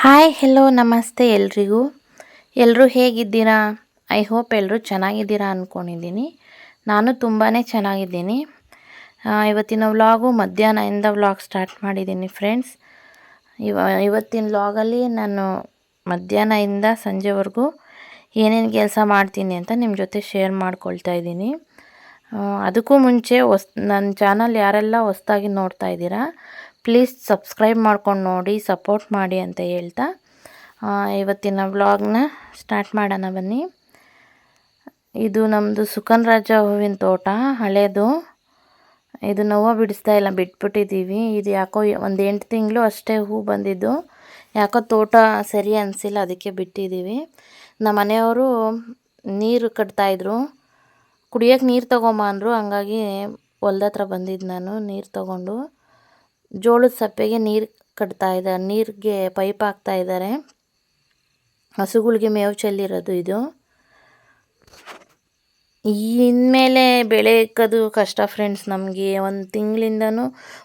Hi hello ನಮಸ್ತೆ ಎಲ್ರಿಗೂ. ಎಲ್ಲರೂ ಹೇಗಿದ್ದೀರಾ? ಐ ಹೋಪ್ ಎಲ್ಲರೂ ಚೆನ್ನಾಗಿದ್ದೀರಾ ಅಂದ್ಕೊಂಡಿದ್ದೀನಿ ನಾನು ತುಂಬಾ ಚೆನ್ನಾಗಿದ್ದೀನಿ. ಇವತ್ತಿನ ವ್ಲಾಗು ಮಧ್ಯಾಹ್ನದಿಂದ ವ್ಲಾಗ್ ಸ್ಟಾರ್ಟ್ ಮಾಡಿದ್ದೀನಿ ಫ್ರೆಂಡ್ಸ್. ಇವ, ಇವತ್ತಿನ ವ್ಲಾಗಲ್ಲಿ ನಾನು ಮಧ್ಯಾಹ್ನದಿಂದ ಸಂಜೆವರೆಗೂ ಏನೇನು ಕೆಲಸ ಮಾಡ್ತೀನಿ ಅಂತ ನಿಮ್ಮ ಜೊತೆ ಶೇರ್ ಮಾಡ್ಕೊಳ್ತಾ ಇದ್ದೀನಿ. ಅದಕ್ಕೂ ಮುಂಚೆ ಹೊಸ್ ನನ್ನ ಚಾನಲ್ ಯಾರೆಲ್ಲ ಹೊಸ್ದಾಗಿ ನೋಡ್ತಾ ಇದ್ದೀರಾ ಪ್ಲೀಸ್ ಸಬ್ಸ್ಕ್ರೈಬ್ ಮಾಡ್ಕೊಂಡು ನೋಡಿ, ಸಪೋರ್ಟ್ ಮಾಡಿ ಅಂತ ಹೇಳ್ತಾ ಇವತ್ತಿನ ವ್ಲಾಗ್ನ ಸ್ಟಾರ್ಟ್ ಮಾಡೋಣ ಬನ್ನಿ. ಇದು ನಮ್ಮದು ಸುಖನ್ ರಾಜ ಹೂವಿನ ತೋಟ, ಹಳೇದು. ಇದು ನೋವು ಬಿಡಿಸ್ತಾ ಇಲ್ಲ, ಬಿಟ್ಬಿಟ್ಟಿದ್ದೀವಿ. ಇದು ಯಾಕೋ ಒಂದು ಎಂಟು ತಿಂಗಳು ಅಷ್ಟೇ ಹೂ ಬಂದಿದ್ದು. ಯಾಕೋ ತೋಟ ಸರಿ ಅನಿಸಿಲ್ಲ, ಅದಕ್ಕೆ ಬಿಟ್ಟಿದ್ದೀವಿ. ನಮ್ಮ ಮನೆಯವರು ನೀರು ಕಟ್ತಾಯಿದ್ರು ಕುಡಿಯೋಕೆ ನೀರು ತೊಗೊಂಬಂದರು, ಹಂಗಾಗಿ ಹೊಲ್ದ ಹತ್ರ ಬಂದಿದ್ದು ನಾನು ನೀರು ತಗೊಂಡು. ಜೋಳದ ಸಪ್ಪೆಗೆ ನೀರು ಕಟ್ತಾ ಇದ್ದಾರೆ ನೀರಿಗೆ ಪೈಪ್ ಹಾಕ್ತಾ ಇದ್ದಾರೆ ಹಸುಗಳಿಗೆ ಮೇವು ಚೆಲ್ಲಿರೋದು ಇದು. ಇನ್ಮೇಲೆ ಬೆಳೆ ಇಕ್ಕೋದು ಕಷ್ಟ ಫ್ರೆಂಡ್ಸ್ ನಮಗೆ. ಒಂದು ತಿಂಗಳಿಂದನೂ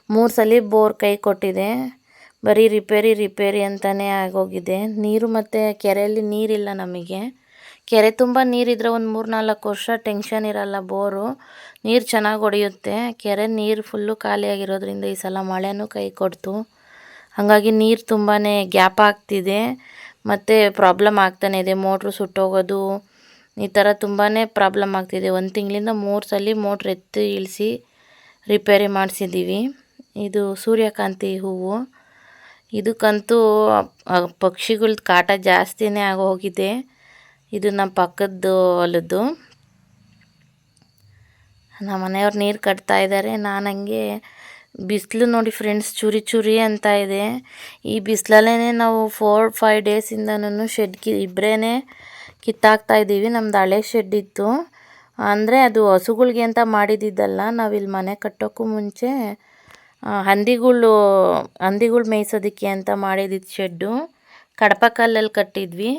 ಮೂರು ಸಲ ಬೋರ್ ಕೈ ಕೊಟ್ಟಿದೆ. ಬರೀ ರಿಪೇರಿ ರಿಪೇರಿ ಅಂತಲೇ ಆಗೋಗಿದೆ. ನೀರು ಮತ್ತು ಕೆರೆಯಲ್ಲಿ ನೀರಿಲ್ಲ ನಮಗೆ. ಕೆರೆ ತುಂಬ ನೀರಿದ್ರೆ ಒಂದು ಮೂರು ನಾಲ್ಕು ವರ್ಷ ಟೆನ್ಷನ್ ಇರಲ್ಲ ಬೋರು ನೀರು ಚೆನ್ನಾಗಿ ಹೊಡೆಯುತ್ತೆ. ಕೆರೆ ನೀರು ಫುಲ್ಲು ಖಾಲಿಯಾಗಿರೋದ್ರಿಂದ ಈ ಸಲ ಮಳೆನೂ ಕೈ ಕೊಡ್ತು. ಹಾಗಾಗಿ ನೀರು ತುಂಬಾ ಗ್ಯಾಪ್ ಆಗ್ತಿದೆ. ಮತ್ತು ಪ್ರಾಬ್ಲಮ್ ಆಗ್ತಾನೆ ಇದೆ. ಮೋಟ್ರು ಸುಟ್ಟೋಗೋದು, ಈ ಥರ ತುಂಬಾ ಪ್ರಾಬ್ಲಮ್ ಆಗ್ತಿದೆ. ಒಂದು ತಿಂಗಳಿಂದ ಮೂರು ಸಲ ಮೋಟ್ರ್ ಎತ್ತಿ ಇಳಿಸಿ ರಿಪೇರಿ ಮಾಡಿಸಿದ್ದೀವಿ ಇದು ಸೂರ್ಯಕಾಂತಿ ಹೂವು. ಇದಕ್ಕಂತೂ ಪಕ್ಷಿಗಳ್ದು ಕಾಟ ಜಾಸ್ತಿನೇ ಆಗೋಗಿದೆ. ಇದು ನಮ್ಮ ಪಕ್ಕದ್ದು ಹೊಲದ್ದು. ನಮ್ಮ ಮನೆಯವ್ರು ನೀರು ಕಟ್ತಾ ಇದ್ದಾರೆ ನಾನು ಹಂಗೆ ಬಿಸಿಲು ನೋಡಿ ಫ್ರೆಂಡ್ಸ್ ಚೂರಿ ಚೂರಿ ಅಂತ ಇದೆ. ಈ ಬಿಸಿಲಲ್ಲೇ ನಾವು ಫೋರ್ ಫೈವ್ ಡೇಸಿಂದನೂ ಶೆಡ್ ಕಿ ಇಬ್ಬರೇ ಕಿತ್ತಾಕ್ತಾ ಇದ್ದೀವಿ. ನಮ್ದು ಹಳೆ ಶೆಡ್ ಇತ್ತು. ಅಂದರೆ ಅದು ಹಸುಗಳಿಗೆ ಅಂತ ಮಾಡಿದ್ದಿದ್ದಲ್ಲ. ನಾವಿಲ್ಲಿ ಮನೆ ಕಟ್ಟೋಕ್ಕೂ ಮುಂಚೆ ಹಂದಿಗಳು ಹಂದಿಗಳು ಮೇಯಿಸೋದಕ್ಕೆ ಅಂತ ಮಾಡಿದ್ದಿದ್ದು ಶೆಡ್ಡು ಕಡಪಕಲ್ಲಲ್ಲಿ ಕಟ್ಟಿದ್ವಿ.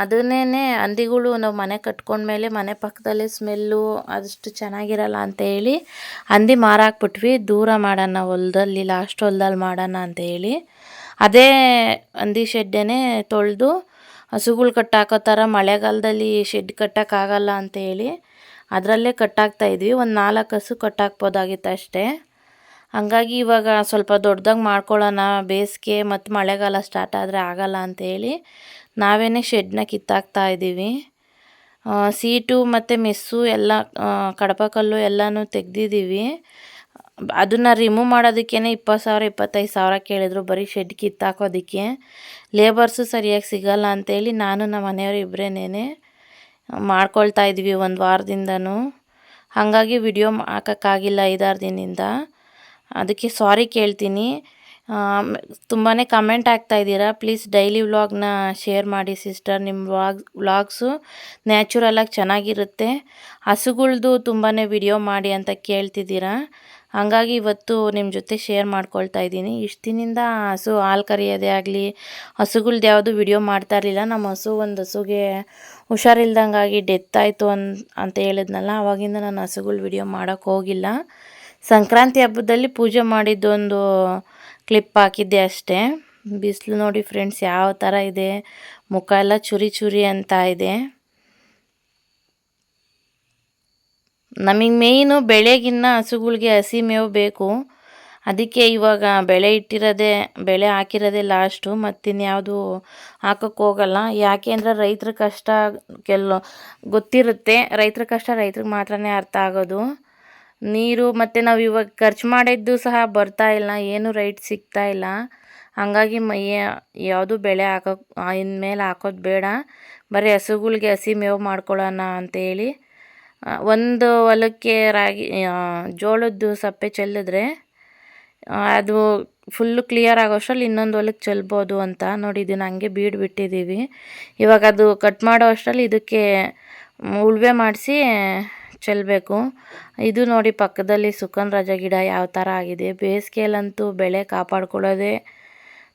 ಅದನ್ನೇ ಹಂದಿಗಳು ನಾವು ಮನೆ ಕಟ್ಕೊಂಡ್ಮೇಲೆ ಮನೆ ಪಕ್ಕದಲ್ಲೇ ಸ್ಮೆಲ್ಲು ಅದಷ್ಟು ಚೆನ್ನಾಗಿರಲ್ಲ ಅಂತ ಹೇಳಿ ಹಂದಿ ಮಾರಾಕ್ಬಿಟ್ವಿ. ದೂರ ಮಾಡೋಣ ಹೊಲದಲ್ಲಿ ಲಾಸ್ಟ್ ಹೊಲ್ದಲ್ಲಿ ಮಾಡೋಣ ಅಂತ ಹೇಳಿ. ಅದೇ ಹಂದಿ ಶೆಡ್ಡೇ ತೊಳೆದು ಹಸುಗಳು ಕಟ್ಟಾಕೋ ಥರ ಮಳೆಗಾಲದಲ್ಲಿ ಶೆಡ್ ಕಟ್ಟೋಕ್ಕಾಗಲ್ಲ ಅಂತ ಹೇಳಿ ಅದರಲ್ಲೇ ಕಟ್ಟಾಕ್ತಾ ಇದ್ವಿ. ಒಂದು ನಾಲ್ಕು ಹಸು ಕಟ್ಟಾಕ್ಬೋದಾಗಿತ್ತು ಅಷ್ಟೇ. ಹಂಗಾಗಿ ಇವಾಗ ಸ್ವಲ್ಪ ದೊಡ್ಡದಾಗಿ ಮಾಡ್ಕೊಳ್ಳೋಣ, ಬೇಸಿಗೆ ಮತ್ತು ಮಳೆಗಾಲ ಸ್ಟಾರ್ಟ್ ಆದರೆ ಆಗಲ್ಲ ಅಂತೇಳಿ ನಾವೇ ಶೆಡ್ನ ಕಿತ್ತಾಕ್ತಾ ಇದ್ದೀವಿ. ಸೀಟು ಮತ್ತು ಮೆಸ್ಸು ಎಲ್ಲ ಕಡಪಕಲ್ಲು ಕಡಪ ಕಲ್ಲು ಎಲ್ಲನೂ ತೆಗ್ದಿದ್ದೀವಿ. ಅದನ್ನು ರಿಮೂವ್ ಮಾಡೋದಕ್ಕೇ ಇಪ್ಪತ್ತು ಸಾವಿರ, ಇಪ್ಪತ್ತೈದು ಸಾವಿರ ಕೇಳಿದ್ರು ಬರೀ ಶೆಡ್ ಕಿತ್ತಾಕೋದಕ್ಕೆ. ಲೇಬರ್ಸು ಸರಿಯಾಗಿ ಸಿಗಲ್ಲ ಅಂತೇಳಿ ನಾನು ನಮ್ಮ ಮನೆಯವರು ಇಬ್ಬರೇನೇ ಮಾಡ್ಕೊಳ್ತಾ ಇದ್ವಿ ಒಂದು ವಾರದಿಂದನೂ. ಹಾಗಾಗಿ ವಿಡಿಯೋ ಹಾಕೋಕ್ಕಾಗಿಲ್ಲ ಐದಾರು ದಿನದಿಂದ. ಅದಕ್ಕೆ ಸಾರಿ ಕೇಳ್ತೀನಿ. ತುಂಬಾ ಕಮೆಂಟ್ ಆಗ್ತಾ ಇದ್ದೀರಾ. ಪ್ಲೀಸ್ ಡೈಲಿ ವ್ಲಾಗ್ನ ಶೇರ್ ಮಾಡಿ ಸಿಸ್ಟರ್ ನಿಮ್ಮ ವ್ಲಾಗ್ ವ್ಲಾಗ್ಸು ನ್ಯಾಚುರಲಾಗಿ ಚೆನ್ನಾಗಿರುತ್ತೆ. ಹಸುಗಳ್ದು ತುಂಬಾ ವಿಡಿಯೋ ಮಾಡಿ ಅಂತ ಕೇಳ್ತಿದ್ದೀರಾ. ಹಾಗಾಗಿ ಇವತ್ತು ನಿಮ್ಮ ಜೊತೆ ಶೇರ್ ಮಾಡ್ಕೊಳ್ತಾ ಇದ್ದೀನಿ. ಇಷ್ಟು ದಿನದಿಂದ ಹಸು ಹಾಲು ಕರೆಯೋದೇ ಆಗಲಿ, ಹಸುಗಳ್ದು ಯಾವುದು ವಿಡಿಯೋ ಮಾಡ್ತಾ ಇರಲಿಲ್ಲ. ನಮ್ಮ ಹಸು ಒಂದು ಹಸುಗೆ ಹುಷಾರಿಲ್ದಂಗಾಗಿ ಡೆತ್ ಆಯಿತು ಅನ್, ಅಂತ ಹೇಳಿದ್ನಲ್ಲ, ಅವಾಗಿಂದ ನಾನು ಹಸುಗಳು ವಿಡಿಯೋ ಮಾಡೋಕ್ಕೆ ಹೋಗಿಲ್ಲ. ಸಂಕ್ರಾಂತಿ ಹಬ್ಬದಲ್ಲಿ ಪೂಜೆ ಮಾಡಿದ್ದೊಂದು ಕ್ಲಿಪ್ ಹಾಕಿದ್ದೆ ಅಷ್ಟೇ. ಬಿಸಿಲು ನೋಡಿ ಫ್ರೆಂಡ್ಸ್ ಯಾವ ಥರ ಇದೆ. ಮುಖ ಎಲ್ಲ ಚುರಿ ಚುರಿ ಅಂತ ಇದೆ. ನಮಗೆ ಮೇಯ್ನು ಬೆಳೆಗಿನ್ನ ಹಸುಗಳಿಗೆ ಹಸಿ ಮೇವು ಬೇಕು. ಅದಕ್ಕೆ ಇವಾಗ ಬೆಳೆ ಇಟ್ಟಿರೋದೇ, ಬೆಳೆ ಹಾಕಿರೋದೇ ಲಾಸ್ಟು ಮತ್ತಿನ್ಯಾವುದು ಹಾಕೋಕ್ಕೆ ಹೋಗಲ್ಲ. ಯಾಕೆ ಅಂದರೆ ರೈತರ ಕಷ್ಟ ಕೆಲ ಗೊತ್ತಿರುತ್ತೆ. ರೈತರ ಕಷ್ಟ ರೈತ್ರಿಗೆ ಮಾತ್ರನೇ ಅರ್ಥ ಆಗೋದು. ನೀರು ಮತ್ತು ನಾವು ಇವಾಗ ಖರ್ಚು ಮಾಡಿದ್ದು ಸಹ ಬರ್ತಾ ಇಲ್ಲ, ಏನು ರೈಟ್ ಸಿಗ್ತಾ ಇಲ್ಲ. ಹಾಗಾಗಿ ಮೈಯ ಯಾವುದು ಬೆಳೆ ಹಾಕೋಕ್ ಇನ್ಮೇಲೆ ಹಾಕೋದು ಬೇಡ. ಬರೀ ಹಸುಗಳಿಗೆ ಹಸಿ ಮೇವು ಮಾಡ್ಕೊಳ್ಳೋಣ ಅಂತೇಳಿ ಒಂದು ಹೊಲಕ್ಕೆ ರಾಗಿ ಜೋಳದ್ದು ಸಪ್ಪೆ ಚೆಲ್ಲಿದ್ರೆ ಅದು ಫುಲ್ಲು ಕ್ಲಿಯರ್ ಆಗೋಷ್ಟರಲ್ಲಿ ಇನ್ನೊಂದು ಹೊಲಕ್ಕೆ ಚೆಲ್ಬೋದು ಅಂತ ನೋಡಿ ಇದನ್ನು ಹಂಗೆ ಬೀಡು ಬಿಟ್ಟಿದ್ದೀವಿ. ಇವಾಗ ಅದು ಕಟ್ ಮಾಡೋ ಅಷ್ಟರಲ್ಲಿ ಇದಕ್ಕೆ ಉಳುವೆ ಮಾಡಿಸಿ ಚೆಲ್ಲಬೇಕು ಇದು ನೋಡಿ ಪಕ್ಕದಲ್ಲಿ ಸುಕನ್ ರಜ ಗಿಡ ಯಾವ ಥರ ಆಗಿದೆ. ಬೇಸಿಗೆಯಲ್ಲಂತೂ ಬೆಳೆ ಕಾಪಾಡ್ಕೊಳ್ಳೋದೇ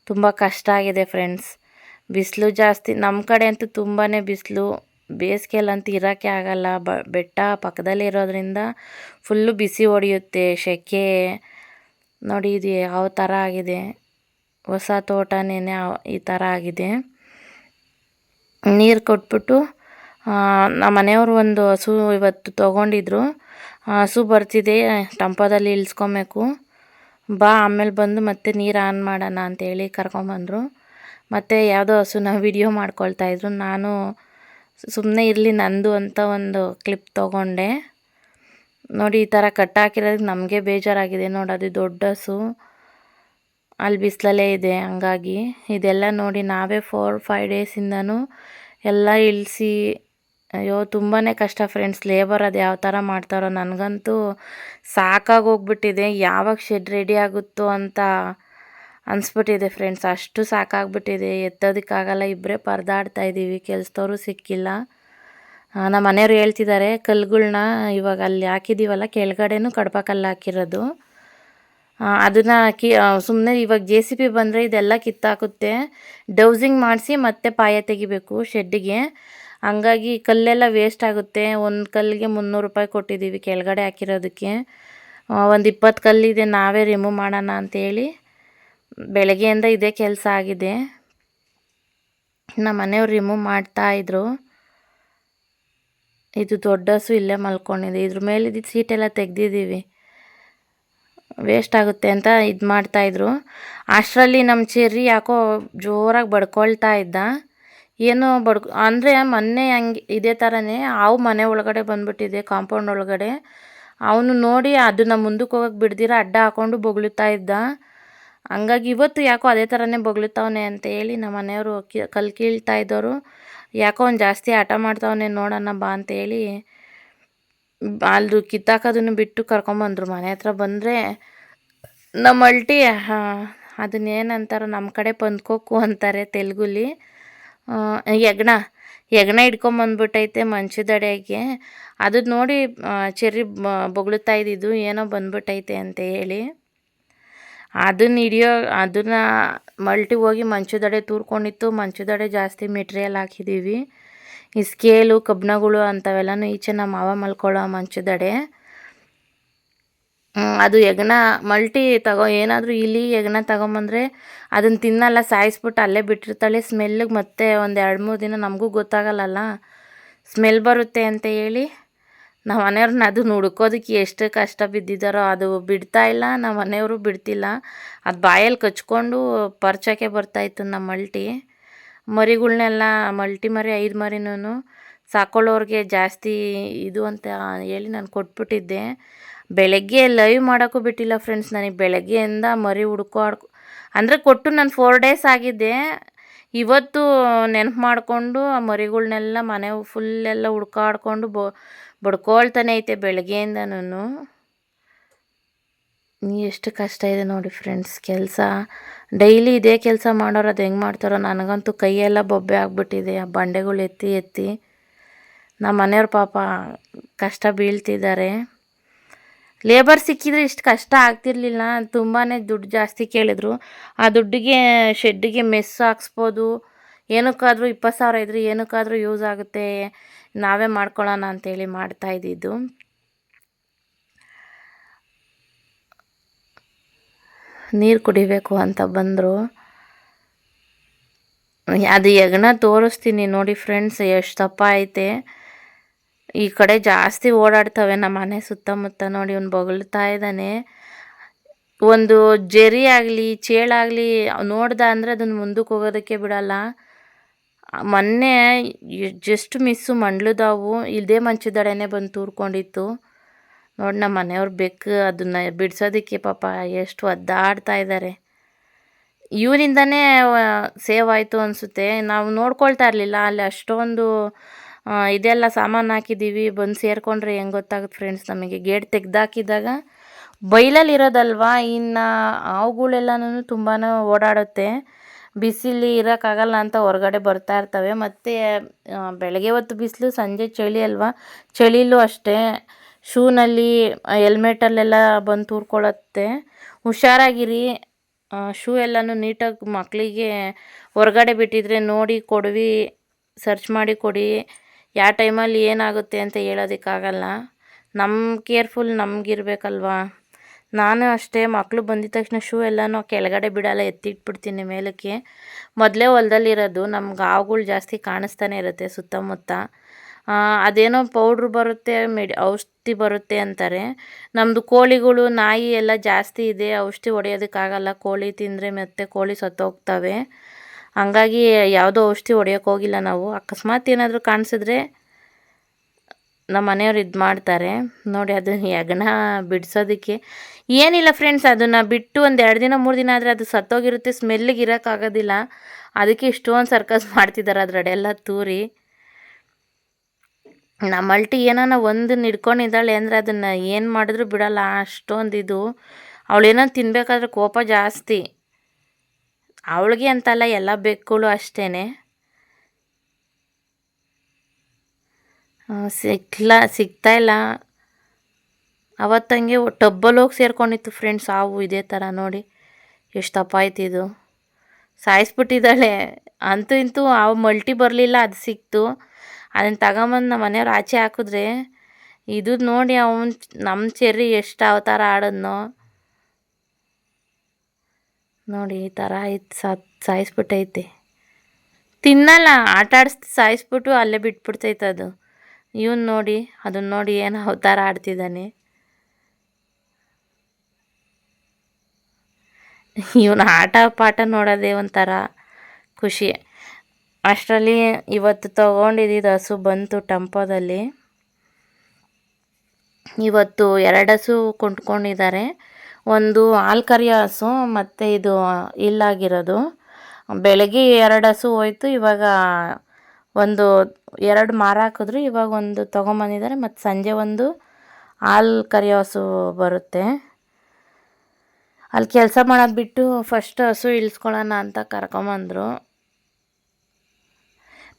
ತುಂಬ ಕಷ್ಟ ಆಗಿದೆ ಫ್ರೆಂಡ್ಸ್. ಬಿಸಿಲು ಜಾಸ್ತಿ ನಮ್ಮ ಕಡೆ ಅಂತೂ ತುಂಬಾ ಬಿಸಿಲು. ಬೇಸಿಗೆಯಲ್ಲಂತೂ ಇರೋಕ್ಕೆ ಆಗಲ್ಲ. ಬ, ಬೆಟ್ಟ ಪಕ್ಕದಲ್ಲಿ ಇರೋದ್ರಿಂದ ಫುಲ್ಲು ಬಿಸಿ ಹೊಡೆಯುತ್ತೆ ಸೆಕೆ. ನೋಡಿ ಇದು ಯಾವ ಥರ ಆಗಿದೆ. ಹೊಸ ತೋಟನೇ ಈ ಥರ ಆಗಿದೆ. ನೀರು ಕೊಟ್ಬಿಟ್ಟು ನಮ್ಮ ಮನೆಯವರು ಒಂದು ಹಸು ಇವತ್ತು ತೊಗೊಂಡಿದ್ರು. ಹಸು ಬರ್ತಿದೆ ಟಂಪದಲ್ಲಿ ಇಳಿಸ್ಕೊಬೇಕು. ಬಾ, ಆಮೇಲೆ ಬಂದು ಮತ್ತೆ ನೀರು ಆನ್ ಮಾಡೋಣ ಅಂತೇಳಿ ಕರ್ಕೊಂಬಂದರು. ಮತ್ತು ಯಾವುದೋ ಹಸುನ ವಿಡಿಯೋ ಮಾಡ್ಕೊಳ್ತಾಯಿದ್ರು ನಾನು ಸುಮ್ಮನೆ ಇರಲಿ ನಂದು ಅಂತ ಒಂದು ಕ್ಲಿಪ್ ತೊಗೊಂಡೆ. ನೋಡಿ, ಈ ಥರ ಕಟ್ಟಾಕಿರೋದಕ್ಕೆ ನಮಗೆ ಬೇಜಾರಾಗಿದೆ. ನೋಡಿ, ಅದು ದೊಡ್ಡ ಹಸು. ಅಲ್ಲಿ ಬಿಸಿಲಲ್ಲೇ ಇದೆ, ಹಂಗಾಗಿ. ಇದೆಲ್ಲ ನೋಡಿ, ನಾವೇ ಫೋರ್ ಫೈವ್ ಡೇಸಿಂದನೂ ಎಲ್ಲ ಇಳಿಸಿ ಅಯ್ಯೋ ತುಂಬಾ ಕಷ್ಟ ಫ್ರೆಂಡ್ಸ್ ಲೇಬರ್ ಅದು ಯಾವ ಥರ ಮಾಡ್ತಾರೋ ನನಗಂತೂ ಸಾಕಾಗಿ ಹೋಗ್ಬಿಟ್ಟಿದೆ ಯಾವಾಗ ಶೆಡ್ ರೆಡಿ ಆಗುತ್ತೋ ಅಂತ ಅನಿಸ್ಬಿಟ್ಟಿದೆ ಫ್ರೆಂಡ್ಸ್ ಅಷ್ಟು ಸಾಕಾಗ್ಬಿಟ್ಟಿದೆ. ಎತ್ತೋದಕ್ಕಾಗಲ್ಲ. ಇಬ್ಬರೇ ಪರದಾಡ್ತಾ ಇದ್ದೀವಿ ಕೆಲಸದವರು ಸಿಕ್ಕಿಲ್ಲ. ನಮ್ಮ ಮನೆಯವರು ಹೇಳ್ತಿದ್ದಾರೆ ಕಲ್ಲುಗಳ್ನ ಇವಾಗ ಅಲ್ಲಿ ಹಾಕಿದ್ದೀವಲ್ಲ ಕೆಳಗಡೆನೂ ಕಡಪ ಕಲ್ಲು ಹಾಕಿರೋದು. ಅದನ್ನು ಕಿ ಸುಮ್ಮನೆ ಇವಾಗ ಜೆ ಸಿ ಪಿ ಬಂದರೆ ಇದೆಲ್ಲ ಕಿತ್ತಾಕುತ್ತೆ. ಡೌಸಿಂಗ್ ಮಾಡಿಸಿ ಮತ್ತೆ ಪಾಯ ತೆಗಿಬೇಕು ಶೆಡ್ಡಿಗೆ ಹಂಗಾಗಿ ಕಲ್ಲೆಲ್ಲ ವೇಸ್ಟ್ ಆಗುತ್ತೆ. ಒಂದು ಕಲ್ಲಿಗೆ ಮುನ್ನೂರು ರೂಪಾಯಿ ಕೊಟ್ಟಿದ್ದೀವಿ ಕೆಳಗಡೆ ಹಾಕಿರೋದಕ್ಕೆ. ಒಂದು ಇಪ್ಪತ್ತು ಕಲ್ಲಿದೆ, ನಾವೇ ರಿಮೂವ್ ಮಾಡೋಣ ಅಂಥೇಳಿ ಬೆಳಗ್ಗೆಯಿಂದ ಇದೇ ಕೆಲಸ ಆಗಿದೆ. ನಮ್ಮ ಮನೆಯವ್ರು ರಿಮೂವ್ ಮಾಡ್ತಾಯಿದ್ರು ಇದು ದೊಡ್ಡ ಹಸು ಇಲ್ಲೇ ಮಲ್ಕೊಂಡಿದೆ. ಇದ್ರ ಮೇಲೆ ಇದ್ದಿದ್ದು ಸೀಟೆಲ್ಲ ತೆಗ್ದಿದ್ದೀವಿ. ವೇಸ್ಟ್ ಆಗುತ್ತೆ ಅಂತ ಇದು ಮಾಡ್ತಾಯಿದ್ರು ಅಷ್ಟರಲ್ಲಿ ನಮ್ಮ ಚೆರ್ರಿ ಯಾಕೋ ಜೋರಾಗಿ ಬಡ್ಕೊಳ್ತಾ ಇದ್ದ. ಏನೋ ಬಡ್ ಅಂದರೆ ಮೊನ್ನೆ ಹಂಗೆ ಇದೇ ಥರನೇ ಹಾವು ಮನೆ ಒಳಗಡೆ ಬಂದುಬಿಟ್ಟಿದೆ, ಕಾಂಪೌಂಡ್ ಒಳಗಡೆ. ಅವನು ನೋಡಿ ಅದನ್ನು ಮುಂದಕ್ಕೆ ಹೋಗೋಕೆ ಬಿಡ್ದಿರ, ಅಡ್ಡ ಹಾಕ್ಕೊಂಡು ಬೊಗಳುತ್ತಾ ಇದ್ದ. ಹಂಗಾಗಿ ಇವತ್ತು ಯಾಕೋ ಅದೇ ಥರನೇ ಬೊಗಳುತ್ತವನೆ ಅಂತ ಹೇಳಿ ನಮ್ಮ ಮನೆಯವರು ಕಿ, ಕಲ್ಲು ಕೀಳ್ತಾ ಇದ್ದವರು ಯಾಕೋ ಅವ್ನು ಜಾಸ್ತಿ ಆಟ ಮಾಡ್ತಾವನೆ ನೋಡೋಣ ಬಾ ಅಂತೇಳಿ ಅಲ್ಲಿ ಕಿತ್ತಾಕೋದನ್ನು ಬಿಟ್ಟು ಕರ್ಕೊಂಬಂದರು ಮನೆ ಹತ್ರ ಬಂದರೆ ನಮ್ಮ ಅಲ್ಟಿ ಅದನ್ನೇನಂತಾರೋ ನಮ್ಮ ಕಡೆ ಪಂದ್ಕೊಕ್ಕು ಅಂತಾರೆ ತೆಲುಗುಲಿ. ಯಜ್ಞ ಯಗ್ನ. ಹಿಡ್ಕೊಂಬಂದ್ಬಿಟ್ಟೈತೆ ಮಂಚದಡೆಗೆ ಅದು ನೋಡಿ ಚೆರ್ರಿ ಬೊಗಳುತ್ತಾ ಇದ್ದಿದ್ದು ಏನೋ ಬಂದ್ಬಿಟ್ಟೈತೆ ಅಂತ ಹೇಳಿ. ಅದನ್ನ ಹಿಡಿಯೋ, ಅದನ್ನು ಮಲ್ಟಿ ಹೋಗಿ ಮಂಚದಡೆ ತೂರ್ಕೊಂಡಿತ್ತು. ಮಂಚದಡೆ ಜಾಸ್ತಿ ಮೆಟೀರಿಯಲ್ ಹಾಕಿದ್ದೀವಿ ಈ ಸ್ಕೇಲು ಕಬ್ಬಿಣಗಳು ಅಂಥವೆಲ್ಲನೂ ಈಚೆ ನಮ್ಮ ಮಾವ ಮಲ್ಕೊಳ್ಳೋ ಮಂಚದಡೆ ಅದು ಹೆಗ್ಣ ಮಲ್ಟಿ ತಗೋ, ಏನಾದರೂ ಇಲಿ ಹೆಗ್ಣ ತಗೊಂಬಂದರೆ ಅದನ್ನು ತಿನ್ನಲ್ಲ, ಸಾಯಿಸ್ಬಿಟ್ಟು ಅಲ್ಲೇ ಬಿಟ್ಟಿರ್ತಾಳೆ. ಸ್ಮೆಲ್ಗೆ ಮತ್ತೆ ಒಂದು ಎರಡು ಮೂರು ದಿನ ನಮಗೂ ಗೊತ್ತಾಗಲ್ಲಲ್ಲ. ಸ್ಮೆಲ್ ಬರುತ್ತೆ ಅಂತ ಹೇಳಿ ನಮ್ಮ ಮನೆಯವ್ರನ್ನ ಅದನ್ನ ಹುಡ್ಕೋದಕ್ಕೆ ಎಷ್ಟು ಕಷ್ಟ ಬಿದ್ದಿದ್ದಾರೋ ಅದು ಬಿಡ್ತಾ ಇಲ್ಲ ನಮ್ಮ ಮನೆಯವರು ಬಿಡ್ತಿಲ್ಲ. ಅದು ಬಾಯಲ್ಲಿ ಕಚ್ಕೊಂಡು ಪರ್ಚಕ್ಕೆ ಬರ್ತಾಯಿತ್ತು ನಮ್ಮ ಮಲ್ಟಿ. ಮರಿಗಳ್ನೆಲ್ಲ ಮಲ್ಟಿ ಮರಿ, ಐದು ಮರಿನೂ ಸಾಕೊಳ್ಳೋರಿಗೆ ಜಾಸ್ತಿ ಇದು ಅಂತ ಹೇಳಿ ನಾನು ಕೊಟ್ಬಿಟ್ಟಿದ್ದೆ. ಬೆಳಗ್ಗೆ ಲೈವ್ ಮಾಡೋಕ್ಕೂ ಬಿಟ್ಟಿಲ್ಲ ಫ್ರೆಂಡ್ಸ್ ನನಗೆ. ಬೆಳಗ್ಗೆಯಿಂದ ಮರಿ ಹುಡ್ಕಾಡ್ ಅಂದರೆ ಕೊಟ್ಟು ನಾನು ಫೋರ್ ಡೇಸ್ ಆಗಿದ್ದೆ. ಇವತ್ತು ನೆನಪು ಮಾಡಿಕೊಂಡು ಆ ಮರಿಗಳ್ನೆಲ್ಲ ಮನೆ ಫುಲ್ಲೆಲ್ಲ ಹುಡ್ಕಾಡ್ಕೊಂಡು ಬೊ, ಬಡ್ಕೊಳ್ತಾನೆ ಐತೆ ನೀ ಎಷ್ಟು ಕಷ್ಟ ಇದೆ ನೋಡಿ ಫ್ರೆಂಡ್ಸ್ ಕೆಲಸ ಡೈಲಿ ಇದೇ ಕೆಲಸ ಮಾಡೋರು ಅದು ಹೆಂಗೆ ಮಾಡ್ತಾರೋ ನನಗಂತೂ ಕೈಯೆಲ್ಲ ಬೊಬ್ಬೆ ಆಗಿಬಿಟ್ಟಿದೆ. ಆ ಬಂಡೆಗಳು ಎತ್ತಿ ಎತ್ತಿ. ನಮ್ಮ ಮನೆಯವ್ರ ಪಾಪ ಕಷ್ಟ ಬೀಳ್ತಿದ್ದಾರೆ. ಲೇಬರ್ ಸಿಕ್ಕಿದ್ರೆ ಇಷ್ಟು ಕಷ್ಟ ಆಗ್ತಿರ್ಲಿಲ್ಲ. ತುಂಬಾ ದುಡ್ಡು ಜಾಸ್ತಿ ಕೇಳಿದ್ರು. ಆ ದುಡ್ಡಿಗೆ, ಶೆಡ್ಡಿಗೆ ಮೆಸ್ ಹಾಕ್ಸ್ಬೋದು. ಏನಕ್ಕಾದರೂ ಇಪ್ಪತ್ತು ಸಾವಿರ ಇದ್ರೆ ಏನಕ್ಕಾದರೂ ಯೂಸ್ ಆಗುತ್ತೆ. ನಾವೇ ಮಾಡ್ಕೊಳ್ಳೋಣ ಅಂತೇಳಿ ಮಾಡ್ತಾ ಇದ್ದಿದ್ದು. ನೀರು ಕುಡಿಬೇಕು ಅಂತ ಬಂದರು. ಅದು ಯಗ್ನ ತೋರಿಸ್ತೀನಿ ನೋಡಿ ಫ್ರೆಂಡ್ಸ್ ಎಷ್ಟು ತಪ್ಪ ಐತೆ ಈ ಕಡೆ ಜಾಸ್ತಿ ಓಡಾಡ್ತವೆ ನಮ್ಮ ಮನೆ ಸುತ್ತಮುತ್ತ ನೋಡಿ ಅವ್ನು ಬೊಗಳ್ತಾ ಇದ್ದಾನೆ. ಒಂದು ಜರಿ ಆಗಲಿ ಚೇಳಾಗಲಿ ನೋಡ್ದ ಅಂದರೆ ಅದನ್ನು ಮುಂದಕ್ಕೆ ಹೋಗೋದಕ್ಕೆ ಬಿಡಲ್ಲ. ಮೊನ್ನೆ ಜಸ್ಟ್ ಮಿಸ್ಸು ಮಂಡ್ಲದಾವು ಇಲ್ಲದೇ ಮಂಚದಡೆನೆ ಬಂದು ತೂರ್ಕೊಂಡಿತ್ತು. ನೋಡಿ ನಮ್ಮ ಮನೆಯವ್ರು ಬೆಕ್ಕು ಅದನ್ನು ಬಿಡಿಸೋದಕ್ಕೆ ಪಾಪ ಎಷ್ಟು ಒದ್ದಾಡ್ತಾ ಇದ್ದಾರೆ ಇವನಿಂದನೇ ಸೇವ್ ಆಯಿತು ಅನಿಸುತ್ತೆ. ನಾವು ನೋಡ್ಕೊಳ್ತಾ ಇರಲಿಲ್ಲ, ಅಲ್ಲಿ ಅಷ್ಟೊಂದು ಇದೆಲ್ಲ ಸಾಮಾನು ಹಾಕಿದ್ದೀವಿ, ಬಂದು ಸೇರಿಕೊಂಡ್ರೆ ಹೆಂಗೆ ಗೊತ್ತಾಗುತ್ತೆ ಫ್ರೆಂಡ್ಸ್ ನಮಗೆ? ಗೇಟ್ ತೆಗ್ದಾಕಿದಾಗ ಬೈಲಲ್ಲಿ ಇರೋದಲ್ವಾ ಇನ್ನು ಹಾವುಗಳೆಲ್ಲನೂ ತುಂಬಾ ಓಡಾಡುತ್ತೆ. ಬಿಸಿಲಿ ಇರೋಕ್ಕಾಗಲ್ಲ ಅಂತ ಹೊರಗಡೆ ಬರ್ತಾ ಇರ್ತವೆ. ಮತ್ತು ಬೆಳಗ್ಗೆ ಹೊತ್ತು ಬಿಸಿಲು, ಸಂಜೆ ಚಳಿ ಅಲ್ವಾ? ಚಳಿಲೂ ಅಷ್ಟೇ. ಶೂನಲ್ಲಿ ಹೆಲ್ಮೆಟಲ್ಲೆಲ್ಲ ಬಂದು ತೂರ್ಕೊಳ್ಳುತ್ತೆ ಹುಷಾರಾಗಿರಿ. ಶೂ ಎಲ್ಲನೂ ನೀಟಾಗಿ ಮಕ್ಕಳಿಗೆ ಹೊರಗಡೆ ಬಿಟ್ಟಿದ್ರೆ ನೋಡಿ ಕೊಡ್ವಿ. ಸರ್ಚ್ ಮಾಡಿ ಕೊಡಿ. ಯಾವ ಟೈಮಲ್ಲಿ ಏನಾಗುತ್ತೆ ಅಂತ ಹೇಳೋದಕ್ಕಾಗಲ್ಲ. ನಮ್ಮ ಕೇರ್ಫುಲ್ ನಮಗಿರ್ಬೇಕಲ್ವಾ? ನಾನು ಅಷ್ಟೇ ಮಕ್ಕಳು ಬಂದಿದ ತಕ್ಷಣ ಶೂ ಎಲ್ಲನೂ ಕೆಳಗಡೆ ಬಿಡಲ್ಲ, ಎತ್ತಿಟ್ಬಿಡ್ತೀನಿ ಮೇಲಕ್ಕೆ. ಮೊದಲೇ ಹೊಲದಲ್ಲಿರೋದು ನಮ್ಗೆ ಹಾವುಗಳು ಜಾಸ್ತಿ ಕಾಣಿಸ್ತಾನೆ ಇರುತ್ತೆ ಸುತ್ತಮುತ್ತ. ಅದೇನೋ ಪೌಡ್ರ್ ಬರುತ್ತೆ, ಮೆಡಿ, ಔಷಧಿ ಬರುತ್ತೆ ಅಂತಾರೆ. ನಮ್ಮದು ಕೋಳಿಗಳು, ನಾಯಿ ಎಲ್ಲ ಜಾಸ್ತಿ ಇದೆ, ಔಷಧಿ ಹೊಡೆಯೋದಕ್ಕಾಗಲ್ಲ. ಕೋಳಿ ತಿಂದರೆ ಮತ್ತೆ ಕೋಳಿ ಸತ್ತೋಗ್ತವೆ. ಹಂಗಾಗಿ ಯಾವುದೋ ಔಷಧಿ ಹೊಡೆಯೋಕೆ ಹೋಗಿಲ್ಲ ನಾವು. ಅಕಸ್ಮಾತ್ ಏನಾದರೂ ಕಾಣಿಸಿದ್ರೆ ನಮ್ಮ ಮನೆಯವ್ರು ಇದು ಮಾಡ್ತಾರೆ. ನೋಡಿ, ಅದು ಹೆಗಣ ಬಿಡಿಸೋದಕ್ಕೆ. ಏನಿಲ್ಲ ಫ್ರೆಂಡ್ಸ್ ಅದನ್ನು ಬಿಟ್ಟು ಒಂದು ಎರಡು ದಿನ, ಮೂರು ದಿನ ಆದರೆ ಅದು ಸತ್ತೋಗಿರುತ್ತೆ ಸ್ಮೆಲ್ಲಿಗೆ ಇರೋಕ್ಕಾಗೋದಿಲ್ಲ ಅದಕ್ಕೆ ಇಷ್ಟೊಂದು ಸರ್ಕಸ್ ಮಾಡ್ತಿದ್ದಾರೆ ಅದರಡೆಲ್ಲ ತೂರಿ. ನಮ್ಮ ಅಲ್ಟಿ ಏನಾನ ಒಂದು ಹಿಡ್ಕೊಂಡಿದ್ದಾಳೆ ಅಂದರೆ ಅದನ್ನು ಏನು ಮಾಡಿದ್ರು ಬಿಡಲ್ಲ, ಅಷ್ಟೊಂದು ಇದು. ಅವಳೇನೋ ತಿನ್ಬೇಕಾದ್ರೆ ಕೋಪ ಜಾಸ್ತಿ. ಅವಳಿಗೆ ಅಂತಲ್ಲ ಎಲ್ಲ ಬೆಕ್ಕುಗಳು ಅಷ್ಟೇ ಸಿಗ್ತಾ ಇಲ್ಲ. ಅವತ್ತಂಗೆ ಟಬ್ಬಲ್ಲಿ ಹೋಗಿ ಸೇರ್ಕೊಂಡಿತ್ತು ಫ್ರೆಂಡ್ಸ್ ಹಾವು ಇದೇ ಥರ ನೋಡಿ. ಎಷ್ಟು ತಪ್ಪ ಆಯ್ತು ಇದು. ಸಾಯಿಸ್ಬಿಟ್ಟಿದ್ದಾಳೆ. ಅಂತೂ ಇಂತೂ ಆ ಮಲ್ಟಿ ಬರಲಿಲ್ಲ, ಅದು ಸಿಕ್ತು. ಅದನ್ನು ತಗೊಂಬಂದು ನಮ್ಮ ಮನೆಯವ್ರು ಆಚೆ ಹಾಕಿದ್ರೆ ಇದು ನೋಡಿ ಅವನು ನಮ್ಮ ಚೆರ್ರಿ ಎಷ್ಟು ಅವತಾರ ಆಡೋದ್ನೋ. ನೋಡಿ, ಈ ಥರ ಐತೆ ಸತ್, ಸಾಯಿಸ್ಬಿಟ್ಟೈತೆ. ತಿನ್ನಲ್ಲ, ಆಟ ಆಡಿಸ್ತು, ಸಾಯಿಸ್ಬಿಟ್ಟು ಅಲ್ಲೇ ಬಿಟ್ಬಿಡ್ತೈತೆ ಅದು. ಇವನು ನೋಡಿ ಅದನ್ನ ನೋಡಿ ಏನು ಅವತಾರ ಆಡ್ತಿದ್ದಾನೆ. ಇವನ ಆಟ, ಪಾಠ ನೋಡೋದೇ ಒಂಥರ ಖುಷಿ. ಅಷ್ಟರಲ್ಲಿ ಇವತ್ತು ತೊಗೊಂಡಿದ್ದು ಹಸು ಬಂತು ಟೆಂಪೋದಲ್ಲಿ. ಇವತ್ತು ಎರಡು ಹಸು ಕೊಂಡ್ಕೊಂಡಿದ್ದಾರೆ. ಒಂದು ಹಾಲು ಕರಿಯೋ ಹಸು ಮತ್ತು ಇದು ಇಲ್ಲಾಗಿರೋದು. ಬೆಳಗ್ಗೆ ಎರಡು ಹಸು ಹೋಯ್ತು, ಇವಾಗ ಒಂದು ಎರಡು ಮಾರ ಹಾಕಿದ್ರು, ಇವಾಗ ಒಂದು ತೊಗೊಂಬಂದಿದ್ದಾರೆ, ಮತ್ತು ಸಂಜೆ ಒಂದು ಹಾಲು ಕರಿಯೋ ಹಸು ಬರುತ್ತೆ. ಅಲ್ಲಿ ಕೆಲಸ ಮಾಡೋದು ಬಿಟ್ಟು ಫಸ್ಟ್ ಹಸು ಇಳಿಸ್ಕೊಳ್ಳೋಣ ಅಂತ ಕರ್ಕೊಂಬಂದರು.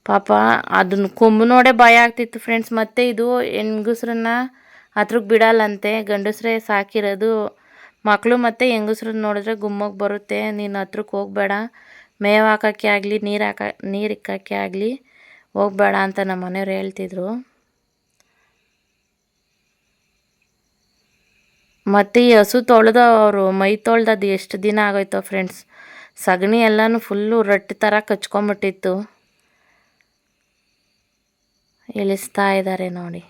ಪಾಪ ಅದನ್ನ ಕೊಂಬು ನೋಡೇ ಭಯ ಆಗ್ತಿತ್ತು ಫ್ರೆಂಡ್ಸ್ ಮತ್ತು ಇದು ಹೆಂಗಸ್ರನ್ನ ಹತ್ರಕ್ಕೆ ಬಿಡಲ್ಲಂತೆ, ಗಂಡಸ್ರೇ ಸಾಕಿರೋದು ಮಕ್ಕಳು ಮತ್ತು ಹೆಂಗಸ್ರನ್ನ ನೋಡಿದ್ರೆ ಗುಮ್ಮಕ್ಕೆ ಬರುತ್ತೆ, ನೀನು ಹತ್ರಕ್ಕೆ ಹೋಗಬೇಡ. ಮೇವು ಹಾಕೋಕ್ಕೆ ಆಗಲಿ, ನೀರು ಹಾಕ, ನೀರು ಇಕ್ಕಕ್ಕೆ ಆಗಲಿ ಹೋಗಬೇಡ ಅಂತ ನಮ್ಮ ಮನೆಯವ್ರು ಹೇಳ್ತಿದ್ರು. ಮತ್ತು ಈ ಹಸು ತೊಳೆದು ಅವರು, ಮೈ ತೊಳ್ದದು ಎಷ್ಟು ದಿನ ಆಗೋಯ್ತೋ ಫ್ರೆಂಡ್ಸ್ ಸಗಣಿ ಎಲ್ಲನೂ ಫುಲ್ಲು ರೊಟ್ಟಿ ಥರ ಕಚ್ಕೊಂಬಿಟ್ಟಿತ್ತು. ಇಳಿಸ್ತಾ ಇದ್ದಾರೆ ನೋಡಿ.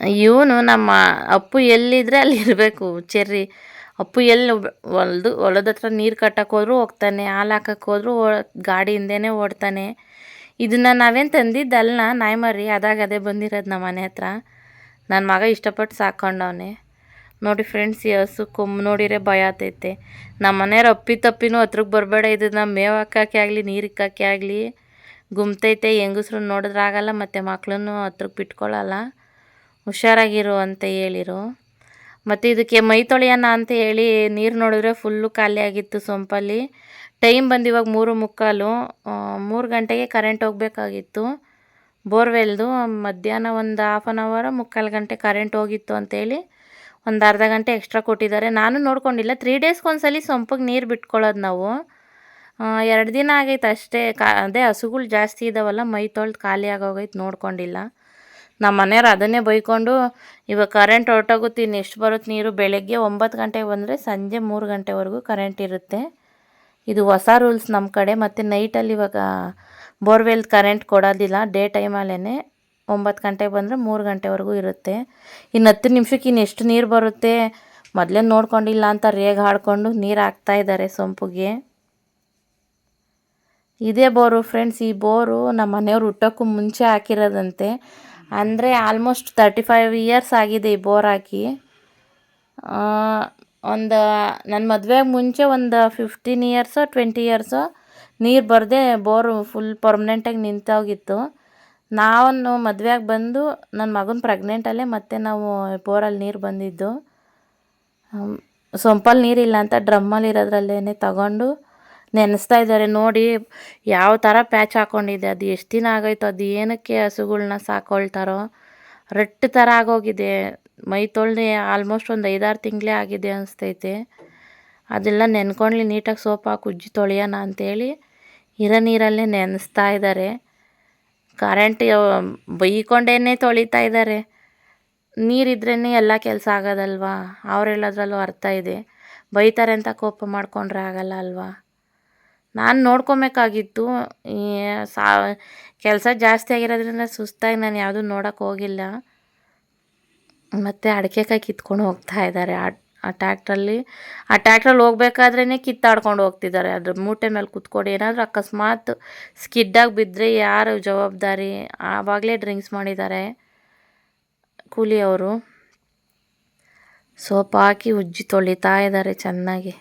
ಇವನು ನಮ್ಮ ಅಪ್ಪು ಎಲ್ಲಿದ್ರೆ ಅಲ್ಲಿ ಇರಬೇಕು. ಚೆರ್ರಿ, ಅಪ್ಪು ಎಲ್ಲಿ ಹೊಲ್ದು ಹೊಲದ ಹತ್ರ ನೀರು ಕಟ್ಟಕ್ಕೆ ಹೋದ್ರೂ ಹೋಗ್ತಾನೆ, ಹಾಲು ಹಾಕಕ್ಕೆ ಹೋದ್ರೂ ಗಾಡಿ ಹಿಂದೆನೇ ಓಡ್ತಾನೆ. ಇದನ್ನು ನಾವೇನು ತಂದಿದ್ದಲ್ಲ ನಾಯಿ ಮರಿ ಅದಾಗ ಅದೇ ಬಂದಿರೋದು ನಮ್ಮ ಮನೆ ಹತ್ರ. ನನ್ನ ಮಗ ಇಷ್ಟಪಟ್ಟು ಸಾಕೊಂಡವನೆ. ನೋಡಿ ಫ್ರೆಂಡ್ಸ್ ಈ ಹಸು ಕೊಮ್ಮು ನೋಡಿರೆ ಭಯ ಆತೈತೆ ನಮ್ಮ ಮನೆಯವ್ರು ಅಪ್ಪಿ ತಪ್ಪಿನೂ ಹತ್ರಕ್ಕೆ ಬರಬೇಡ ಇದನ್ನ ಮೇವು ಹಾಕಕ್ಕೆ ಆಗಲಿ, ನೀರು ಇಕ್ಕಕ್ಕೆ ಆಗಲಿ. ಗುಮ್ತೈತೆ ಹೆಂಗಸ್ರು ನೋಡಿದ್ರೆ ಆಗಲ್ಲ ಮತ್ತು ಮಕ್ಳನ್ನು ಹತ್ರಕ್ಕೆ ಬಿಟ್ಕೊಳ್ಳಲ್ಲ ಹುಷಾರಾಗಿರು ಅಂತ ಹೇಳಿರು. ಮತ್ತು ಇದಕ್ಕೆ ಮೈ ತೊಳೆಯೋಣ ಅಂತ ಹೇಳಿ ನೀರು ನೋಡಿದ್ರೆ ಫುಲ್ಲು ಖಾಲಿ ಆಗಿತ್ತು ಸೊಂಪಲ್ಲಿ. ಟೈಮ್ ಬಂದಿವಾಗ ಮೂರು ಮುಕ್ಕಾಲು. ಮೂರು ಗಂಟೆಗೆ ಕರೆಂಟ್ ಹೋಗಬೇಕಾಗಿತ್ತು. ಬೋರ್ವೆಲ್ದು ಮಧ್ಯಾಹ್ನ ಒಂದು ಹಾಫ್ ಆನ್ ಅವರ್ ಮುಕ್ಕಾಲು ಗಂಟೆ ಕರೆಂಟ್ ಹೋಗಿತ್ತು ಅಂತೇಳಿ ಒಂದು ಅರ್ಧ ಗಂಟೆ ಎಕ್ಸ್ಟ್ರಾ ಕೊಟ್ಟಿದ್ದಾರೆ. ನಾನು ನೋಡ್ಕೊಂಡಿಲ್ಲ. ತ್ರೀ ಡೇಸ್ಗೊಂದ್ಸಲಿ ಸೊಂಪಿಗೆ ನೀರು ಬಿಟ್ಕೊಳ್ಳೋದು ನಾವು. ಎರಡು ದಿನ ಆಗೈತೆ ಅಷ್ಟೇ. ಕಾ, ಅದೇ ಹಸುಗಳು ಜಾಸ್ತಿ ಇದ್ದಾವಲ್ಲ ಮೈ ತೊಳೆದು ಖಾಲಿ ಆಗೋಗೈತೆ ನೋಡ್ಕೊಂಡಿಲ್ಲ. ನಮ್ಮ ಮನೆಯವ್ರು ಅದನ್ನೇ ಬೈಕೊಂಡು ಇವಾಗ ಕರೆಂಟ್ ಹೊರಟೋಗುತ್ತೀನಿ ಎಷ್ಟು ಬರುತ್ತೆ ನೀರು? ಬೆಳಗ್ಗೆ ಒಂಬತ್ತು ಗಂಟೆಗೆ ಬಂದರೆ ಸಂಜೆ ಮೂರು ಗಂಟೆವರೆಗೂ ಕರೆಂಟ್ ಇರುತ್ತೆ. ಇದು ಹೊಸ ರೂಲ್ಸ್ ನಮ್ಮ ಕಡೆ. ಮತ್ತು ನೈಟಲ್ಲಿ ಇವಾಗ ಬೋರ್ವೆಲ್ ಕರೆಂಟ್ ಕೊಡೋದಿಲ್ಲ. ಡೇ ಟೈಮಲ್ಲೇ ಒಂಬತ್ತು ಗಂಟೆಗೆ ಬಂದರೆ ಮೂರು ಗಂಟೆವರೆಗೂ ಇರುತ್ತೆ. ಇನ್ನು ಹತ್ತು ನಿಮಿಷಕ್ಕೆ ಇನ್ನು ಎಷ್ಟು ನೀರು ಬರುತ್ತೆ? ಮೊದಲೇ ನೋಡ್ಕೊಂಡಿಲ್ಲ ಅಂತ ರೇಗ್ ಹಾಡ್ಕೊಂಡು ನೀರು ಹಾಕ್ತಾ ಇದ್ದಾರೆ ಸೊಂಪಿಗೆ. ಇದೇ ಬೋರು ಫ್ರೆಂಡ್ಸ್ ಈ ಬೋರು ನಮ್ಮ ಮನೆಯವ್ರು ಹುಟ್ಟೋಕ್ಕೂ ಮುಂಚೆ ಹಾಕಿರೋದಂತೆ. ಅಂದರೆ ಆಲ್ಮೋಸ್ಟ್ ತರ್ಟಿ ಫೈವ್ ಇಯರ್ಸ್ ಆಗಿದೆ ಈ ಬೋರ್ ಹಾಕಿ ಒಂದು ನನ್ನ ಮದುವೆಗೆ ಮುಂಚೆ ಒಂದು ಫಿಫ್ಟೀನ್ ಇಯರ್ಸು ಟ್ವೆಂಟಿ ಇಯರ್ಸು ನೀರು ಬರದೆ ಬೋರು ಫುಲ್ ಪರ್ಮನೆಂಟಾಗಿ ನಿಂತೋಗಿತ್ತು. ನಾವು ಮದುವೆಯಾಗಿ ಬಂದು ನನ್ನ ಮಗನ ಪ್ರೆಗ್ನೆಂಟಲ್ಲೇ ಮತ್ತೆ ನಾವು ಬೋರಲ್ಲಿ ನೀರು ಬಂದಿದ್ದು. ಸೊಂಪಲ್ಲಿ ನೀರಿಲ್ಲ ಅಂತ ಡ್ರಮ್ಮಲ್ಲಿ ಇರೋದ್ರಲ್ಲೇ ತಗೊಂಡು ನೆನೆಸ್ತಾ ಇದ್ದಾರೆ. ನೋಡಿ, ಯಾವ ಥರ ಪ್ಯಾಚ್ ಹಾಕ್ಕೊಂಡಿದೆ ಅದು ಎಷ್ಟು ದಿನ ಆಗೋಯ್ತು, ಅದು ಏನಕ್ಕೆ ಹಸುಗಳ್ನ ಸಾಕೊಳ್ತಾರೋ. ರಟ್ಟು ಥರ ಆಗೋಗಿದೆ. ಮೈ ತೊಳ್ದು ಆಲ್ಮೋಸ್ಟ್ ಒಂದು ಐದಾರು ತಿಂಗಳೇ ಆಗಿದೆ ಅನಿಸ್ತೈತೆ. ಅದೆಲ್ಲ ನೆನ್ಕೊಂಡ್ಲಿ ನೀಟಾಗಿ ಸೋಪ್ ಹಾಕಿ ಉಜ್ಜಿ ತೊಳೆಯೋಣ ಅಂಥೇಳಿ ಇರೋ ನೀರಲ್ಲೇ ನೆನೆಸ್ತಾ ಇದ್ದಾರೆ. ಕರೆಂಟ್ ಬೈಕೊಂಡೇ ತೊಳಿತಾ ಇದ್ದಾರೆ. ನೀರಿದ್ರೇ ಎಲ್ಲ ಕೆಲಸ ಆಗೋದಲ್ವಾ? ಅವ್ರು ಹೇಳೋದ್ರಲ್ಲೂ ಅರ್ಥ ಇದೆ. ಬೈತಾರೆ ಅಂತ ಕೋಪ ಮಾಡಿಕೊಂಡ್ರೆ ಆಗಲ್ಲ ಅಲ್ವಾ? ನಾನು ನೋಡ್ಕೊಬೇಕಾಗಿತ್ತು. ಸಾ, ಕೆಲಸ ಜಾಸ್ತಿ ಆಗಿರೋದ್ರಿಂದ ಸುಸ್ತಾಗಿ ನಾನು ಯಾವುದೂ ನೋಡೋಕೆ ಹೋಗಿಲ್ಲ. ಮತ್ತು ಅಡಿಕೆಕಾಯಿ ಕಿತ್ಕೊಂಡು ಹೋಗ್ತಾ ಇದ್ದಾರೆ. ಆ ಟ್ಯಾಕ್ಟ್ರಲ್ಲಿ ಆ ಟ್ಯಾಕ್ಟ್ರಲ್ಲಿ ಹೋಗ್ಬೇಕಾದ್ರೇ ಕಿತ್ತಾಡ್ಕೊಂಡು ಹೋಗ್ತಿದ್ದಾರೆ. ಅದ್ರ ಮೂಟೆ ಮೇಲೆ ಕುತ್ಕೊಂಡು ಏನಾದರೂ ಅಕಸ್ಮಾತ್ ಸ್ಕಿಡ್ಡಾಗಿ ಬಿದ್ದರೆ ಯಾರು ಜವಾಬ್ದಾರಿ? ಆವಾಗಲೇ ಡ್ರಿಂಕ್ಸ್ ಮಾಡಿದ್ದಾರೆ ಕೂಲಿಯವರು. ಸೋಪ್ ಹಾಕಿ ಉಜ್ಜಿ ತೊಳಿತಾ ಇದ್ದಾರೆ ಚೆನ್ನಾಗಿ.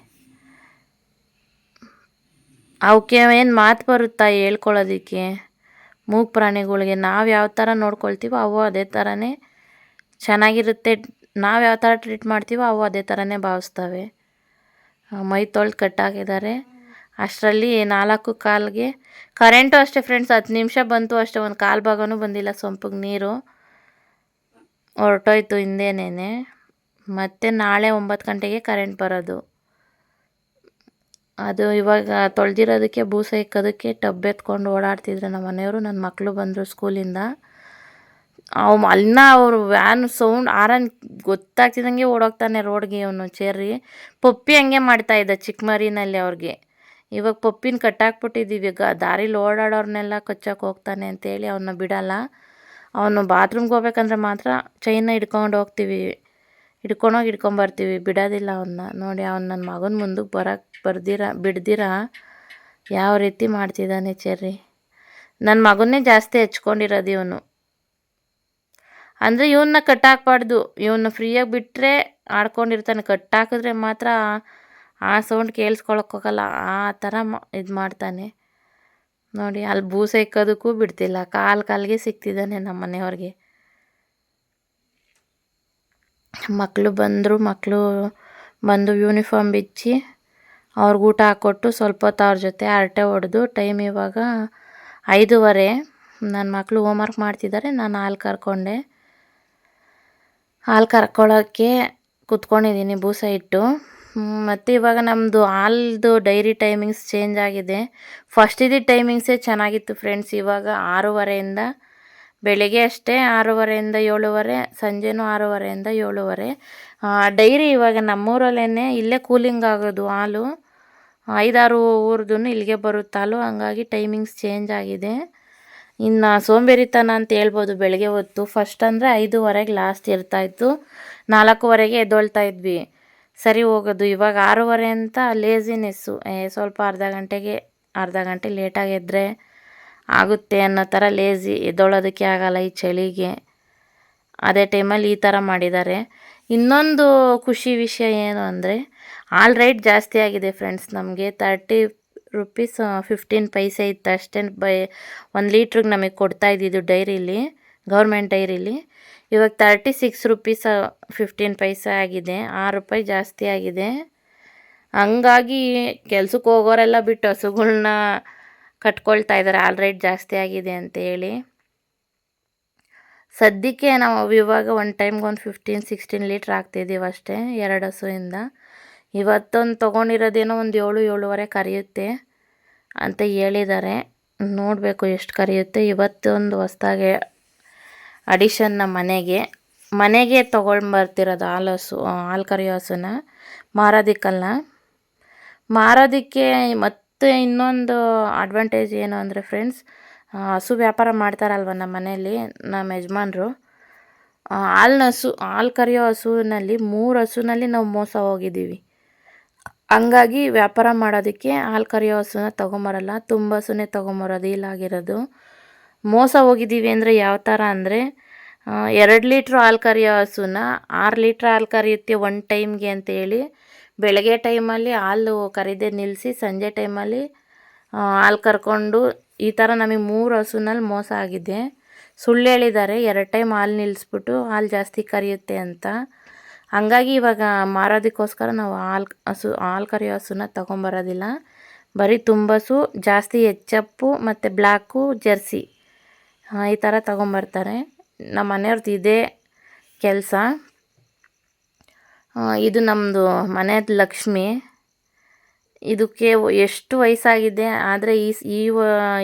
ಅವಕ್ಕೆ ಏನು ಮಾತು ಬರುತ್ತಾ ಹೇಳ್ಕೊಳ್ಳೋದಕ್ಕೆ? ಮೂಗು ಪ್ರಾಣಿಗಳಿಗೆ ನಾವು ಯಾವ ಥರ ನೋಡ್ಕೊಳ್ತೀವೋ ಅವು ಅದೇ ಥರನೇ ಚೆನ್ನಾಗಿರುತ್ತೆ. ನಾವು ಯಾವ ಥರ ಟ್ರೀಟ್ ಮಾಡ್ತೀವೋ ಅವು ಅದೇ ಥರನೇ ಭಾವಿಸ್ತವೆ. ಮೈ ತೊಳೆದು ಕಟ್ಟಾಗಿದ್ದಾರೆ ಅಷ್ಟರಲ್ಲಿ ನಾಲ್ಕು ಕಾಲಿಗೆ ಕರೆಂಟು ಅಷ್ಟೇ ಫ್ರೆಂಡ್ಸ್ ಹತ್ತು ನಿಮಿಷ ಬಂತು ಅಷ್ಟೇ, ಒಂದು ಕಾಲು ಭಾಗವೂ ಬಂದಿಲ್ಲ ಸೊಂಪಿಗೆ ನೀರು. ಹೊರಟೋಯ್ತು ಹಿಂದೇನೆ ಮತ್ತೆ ನಾಳೆ ಒಂಬತ್ತು ಗಂಟೆಗೆ ಕರೆಂಟ್ ಬರೋದು. ಅದು ಇವಾಗ ತೊಳೆದಿರೋದಕ್ಕೆ ಬೂಸ ಇಕ್ಕೋದಕ್ಕೆ ಟಬ್ ಎತ್ಕೊಂಡು ಓಡಾಡ್ತಿದ್ರು ನಮ್ಮ ಮನೆಯವರು. ನನ್ನ ಮಕ್ಕಳು ಬಂದರು ಸ್ಕೂಲಿಂದ. ಅವ್ ಅಲ್ಲಿನ ಅವರು ವ್ಯಾನ್ ಸೌಂಡ್ ಆರನ್ ಗೊತ್ತಾಗ್ತಿದ್ದಂಗೆ ಓಡೋಗ್ತಾನೆ ರೋಡ್ಗೆ ಅವನು ಚೇರಿ ಪಪ್ಪಿ ಹಂಗೆ ಮಾಡ್ತಾ ಇದ್ದ ಚಿಕ್ಕ ಮರಿನಲ್ಲಿ ಅವ್ರಿಗೆ. ಇವಾಗ ಪಪ್ಪಿನ ಕಟ್ಟಾಕ್ಬಿಟ್ಟಿದ್ದೀವಿ ಈಗ ದಾರಿಲಿ ಓಡಾಡೋರ್ನೆಲ್ಲ ಕಚ್ಚಕ್ಕೆ ಹೋಗ್ತಾನೆ ಅಂತೇಳಿ ಅವನ್ನ ಬಿಡಲ್ಲ. ಅವನು ಬಾತ್ರೂಮ್ಗೆ ಹೋಗ್ಬೇಕಂದ್ರೆ ಮಾತ್ರ ಚೈನ ಹಿಡ್ಕೊಂಡು ಹೋಗ್ತೀವಿ. ಹಿಡ್ಕೊಂಡೋಗಿ ಹಿಡ್ಕೊಂಬರ್ತೀವಿ ಬಿಡೋದಿಲ್ಲ ಅವನ್ನ ನೋಡಿ ಅವ್ನು ನನ್ನ ಮಗನ ಮುಂದಕ್ಕೆ ಬರೋಕ್ಕೆ ಬರ್ದಿರ, ಬಿಡ್ದಿರ? ಯಾವ ರೀತಿ ಮಾಡ್ತಿದ್ದಾನೆ ಚೆರ್ರಿ. ನನ್ನ ಮಗನ್ನೇ ಜಾಸ್ತಿ ಹೆಚ್ಕೊಂಡಿರೋದು ಇವನು. ಅಂದರೆ ಇವನ್ನ ಕಟ್ಟಾಕ್ಬಾರ್ದು. ಇವನ್ನ ಫ್ರೀಯಾಗಿ ಬಿಟ್ಟರೆ ಆಡ್ಕೊಂಡಿರ್ತಾನೆ. ಕಟ್ಟಾಕಿದ್ರೆ ಮಾತ್ರ ಆ ಸೌಂಡ್ ಕೇಳಿಸ್ಕೊಳಕ್ಕೋಗಲ್ಲ ಆ ಥರ ಇದು ಮಾಡ್ತಾನೆ. ನೋಡಿ, ಅಲ್ಲಿ ಬೂಸ ಇಕ್ಕೋದಕ್ಕೂ ಬಿಡ್ತಿಲ್ಲ. ಕಾಲು ಕಾಲಿಗೆ ಸಿಗ್ತಿದ್ದಾನೆ ನಮ್ಮ ಮನೆಯವ್ರಿಗೆ ಮಕ್ಕಳು ಬಂದರು ಮಕ್ಕಳು ಬಂದು ಯೂನಿಫಾರ್ಮ್ ಬಿಚ್ಚಿ ಅವ್ರಿಗೆ ಊಟ ಹಾಕ್ಕೊಟ್ಟು ಸ್ವಲ್ಪ ಹೊತ್ತು ಅವ್ರ ಜೊತೆ ಹರಟೆ ಹೊಡೆದು ಟೈಮ್ ಇವಾಗ ಐದೂವರೆ. ನನ್ನ ಮಕ್ಕಳು ಹೋಮ್ವರ್ಕ್ ಮಾಡ್ತಿದ್ದಾರೆ ನಾನು ಹಾಲು ಕರ್ಕೊಂಡೆ. ಹಾಲು ಕರ್ಕೊಳ್ಳೋಕ್ಕೆ ಕುತ್ಕೊಂಡಿದ್ದೀನಿ ಬೂಸ ಇಟ್ಟು. ಮತ್ತು ಇವಾಗ ನಮ್ಮದು ಹಾಲ್ದು ಡೈರಿ ಟೈಮಿಂಗ್ಸ್ ಚೇಂಜ್ ಆಗಿದೆ. ಫಸ್ಟ್ ಇದ್ದಿದ್ದ ಟೈಮಿಂಗ್ಸೇ ಚೆನ್ನಾಗಿತ್ತು ಫ್ರೆಂಡ್ಸ್ ಇವಾಗ ಆರೂವರೆಯಿಂದ ಬೆಳಿಗ್ಗೆ ಅಷ್ಟೇ ಆರೂವರೆಯಿಂದ ಏಳುವರೆ, ಸಂಜೆನೂ ಆರೂವರೆಯಿಂದ ಏಳುವರೆ. ಡೈರಿ ಇವಾಗ ನಮ್ಮೂರಲ್ಲೇ ಇಲ್ಲೇ ಕೂಲಿಂಗ್ ಆಗೋದು, ಹಾಲು. ಐದಾರು ಊರ್ದು ಇಲ್ಲಿಗೆ ಬರುತ್ತೆ ಹಾಲು, ಹಂಗಾಗಿ ಟೈಮಿಂಗ್ಸ್ ಚೇಂಜ್ ಆಗಿದೆ. ಇನ್ನು ಸೋಂಬೇರಿತನ ಅಂತ ಹೇಳ್ಬೋದು ಬೆಳಗ್ಗೆ ಹೊತ್ತು. ಫಸ್ಟ್ ಅಂದರೆ ಐದೂವರೆಗೆ ಲಾಸ್ಟ್ ಇರ್ತಾಯಿತ್ತು ನಾಲ್ಕೂವರೆಗೆ ಎದ್ದೊಳ್ತಾ ಇದ್ವಿ. ಸರಿ ಹೋಗೋದು. ಇವಾಗ ಆರೂವರೆ ಅಂತ ಲೇಝಿನೆಸ್ಸು ಏ, ಸ್ವಲ್ಪ ಅರ್ಧ ಗಂಟೆಗೆ, ಅರ್ಧ ಗಂಟೆ ಲೇಟಾಗಿ ಎದ್ದರೆ ಆಗುತ್ತೆ ಅನ್ನೋ ಥರ ಲೇಜಿ ಎದ್ದೊಳೋದಕ್ಕೆ ಆಗಲ್ಲ ಈ ಚಳಿಗೆ. ಅದೇ ಟೈಮಲ್ಲಿ ಈ ಥರ ಮಾಡಿದ್ದಾರೆ. ಇನ್ನೊಂದು ಖುಷಿ ವಿಷಯ ಏನು ಅಂದರೆ ಆಲ್ ರೈಟ್ ಜಾಸ್ತಿ ಆಗಿದೆ ಫ್ರೆಂಡ್ಸ್ ನಮಗೆ. ತರ್ಟಿ ರುಪೀಸ್ ಫಿಫ್ಟೀನ್ ಪೈಸೆ ಇತ್ತು ಅಷ್ಟೇ. ಬೈ, ಒಂದು ಲೀಟ್ರಿಗೆ ನಮಗೆ ಕೊಡ್ತಾ ಇದ್ದಿದ್ದು ಡೈರಿಲಿ ಗೌರ್ಮೆಂಟ್ ಡೈರಿಲಿ. ಇವಾಗ thirty six rupees fifteen paise ಆಗಿದೆ. ಆರು ರೂಪಾಯಿ ಜಾಸ್ತಿ ಆಗಿದೆ. ಹಂಗಾಗಿ ಕೆಲ್ಸಕ್ಕೆ ಹೋಗೋರೆಲ್ಲ ಬಿಟ್ಟು ಹಸುಗಳ್ನ ಕಟ್ಕೊಳ್ತಾ ಇದ್ದಾರೆ. ಆಲ್ ರೈಟ್ ಜಾಸ್ತಿ ಆಗಿದೆ ಅಂತ ಹೇಳಿ. ಸದ್ಯಕ್ಕೆ ನಾವು ಇವಾಗ ಒಂದು ಟೈಮ್ಗೆ ಒಂದು ಫಿಫ್ಟೀನ್ ಸಿಕ್ಸ್ಟೀನ್ ಲೀಟ್ರ್ ಹಾಕ್ತಿದ್ದೀವಿ ಅಷ್ಟೇ, ಎರಡು ಹಸುವಿಂದ. ಇವತ್ತೊಂದು ತೊಗೊಂಡಿರೋದೇನೋ ಒಂದು ಏಳು, ಏಳುವರೆ ಕರೆಯುತ್ತೆ ಅಂತ ಹೇಳಿದ್ದಾರೆ. ನೋಡಬೇಕು ಎಷ್ಟು ಕರೆಯುತ್ತೆ. ಇವತ್ತೊಂದು ಹೊಸ್ದಾಗೆ ಅಡಿಷನ್ನ ಮನೆಗೆ. ಮನೆಗೆ ತೊಗೊಂಡ್ಬರ್ತಿರೋದು ಹಾಲು ಹಸು, ಹಾಲು ಕರೆಯೋ ಹಸುನ ಮಾರೋದಿಕ್ಕಲ್ಲ. ಮಾರೋದಿಕ್ಕೆ ಮತ್ತೆ ಇನ್ನೊಂದು ಅಡ್ವಾಂಟೇಜ್ ಏನು ಅಂದರೆ ಫ್ರೆಂಡ್ಸ್ ಹಸು ವ್ಯಾಪಾರ ಮಾಡ್ತಾರಲ್ವ ನಮ್ಮ ಮನೆಯಲ್ಲಿ, ನಮ್ಮ ಯಜಮಾನ್ರು. ಹಾಲ್ನ ಹಸು, ಹಾಲು ಕರೆಯೋ ಹಸುವಿನಲ್ಲಿ ಮೂರು ಹಸುವಿನಲ್ಲಿ ನಾವು ಮೋಸ ಹೋಗಿದ್ದೀವಿ. ಹಂಗಾಗಿ ವ್ಯಾಪಾರ ಮಾಡೋದಕ್ಕೆ ಹಾಲು ಕರೆಯೋ ಹಸುನ ತೊಗೊಂಬರಲ್ಲ, ತುಂಬ ಹಸುನೇ ತೊಗೊಂಬರೋದು ಇಲ್ಲಾಗಿರೋದು ಮೋಸ ಹೋಗಿದ್ದೀವಿ ಅಂದರೆ ಯಾವ ಥರ ಅಂದರೆ ಎರಡು ಲೀಟ್ರ್ ಹಾಲು ಕರೆಯೋ ಹಸುನ ಆರು ಲೀಟ್ರ್ ಹಾಲು ಕರೆಯುತ್ತೆ ಒನ್ ಟೈಮ್ಗೆ ಅಂತೇಳಿ ಬೆಳಗ್ಗೆ ಟೈಮಲ್ಲಿ ಹಾಲು ಕರೀದೆ ನಿಲ್ಲಿಸಿ ಸಂಜೆ ಟೈಮಲ್ಲಿ ಹಾಲು ಕರ್ಕೊಂಡು ಈ ಥರ ನಮಗೆ ಮೂರು ಹಸುನಲ್ಲಿ ಮೋಸ ಆಗಿದೆ. ಸುಳ್ಳು ಹೇಳಿದ್ದಾರೆ, ಎರಡು ಟೈಮ್ ಹಾಲು ನಿಲ್ಲಿಸ್ಬಿಟ್ಟು ಹಾಲು ಜಾಸ್ತಿ ಕರೆಯುತ್ತೆ ಅಂತ. ಹಂಗಾಗಿ ಇವಾಗ ಮಾರೋದಕ್ಕೋಸ್ಕರ ನಾವು ಹಾಲು, ಹಸು, ಹಾಲು ಕರೆಯೋ ಹಸುನ ತೊಗೊಂಬರೋದಿಲ್ಲ. ಬರೀ ತುಂಬಸು, ಜಾಸ್ತಿ ಎಚ್ಚಪ್ಪು ಮತ್ತು ಬ್ಲ್ಯಾಕು, ಜರ್ಸಿ ಈ ಥರ ತೊಗೊಂಬರ್ತಾರೆ. ನಮ್ಮ ಮನೆಯವ್ರದ್ದು ಇದೇ ಕೆಲಸ. ಇದು ನಮ್ಮದು ಮನೆಯದು ಲಕ್ಷ್ಮಿ. ಇದಕ್ಕೆ ಎಷ್ಟು ವಯಸ್ಸಾಗಿದೆ, ಆದರೆ ಈ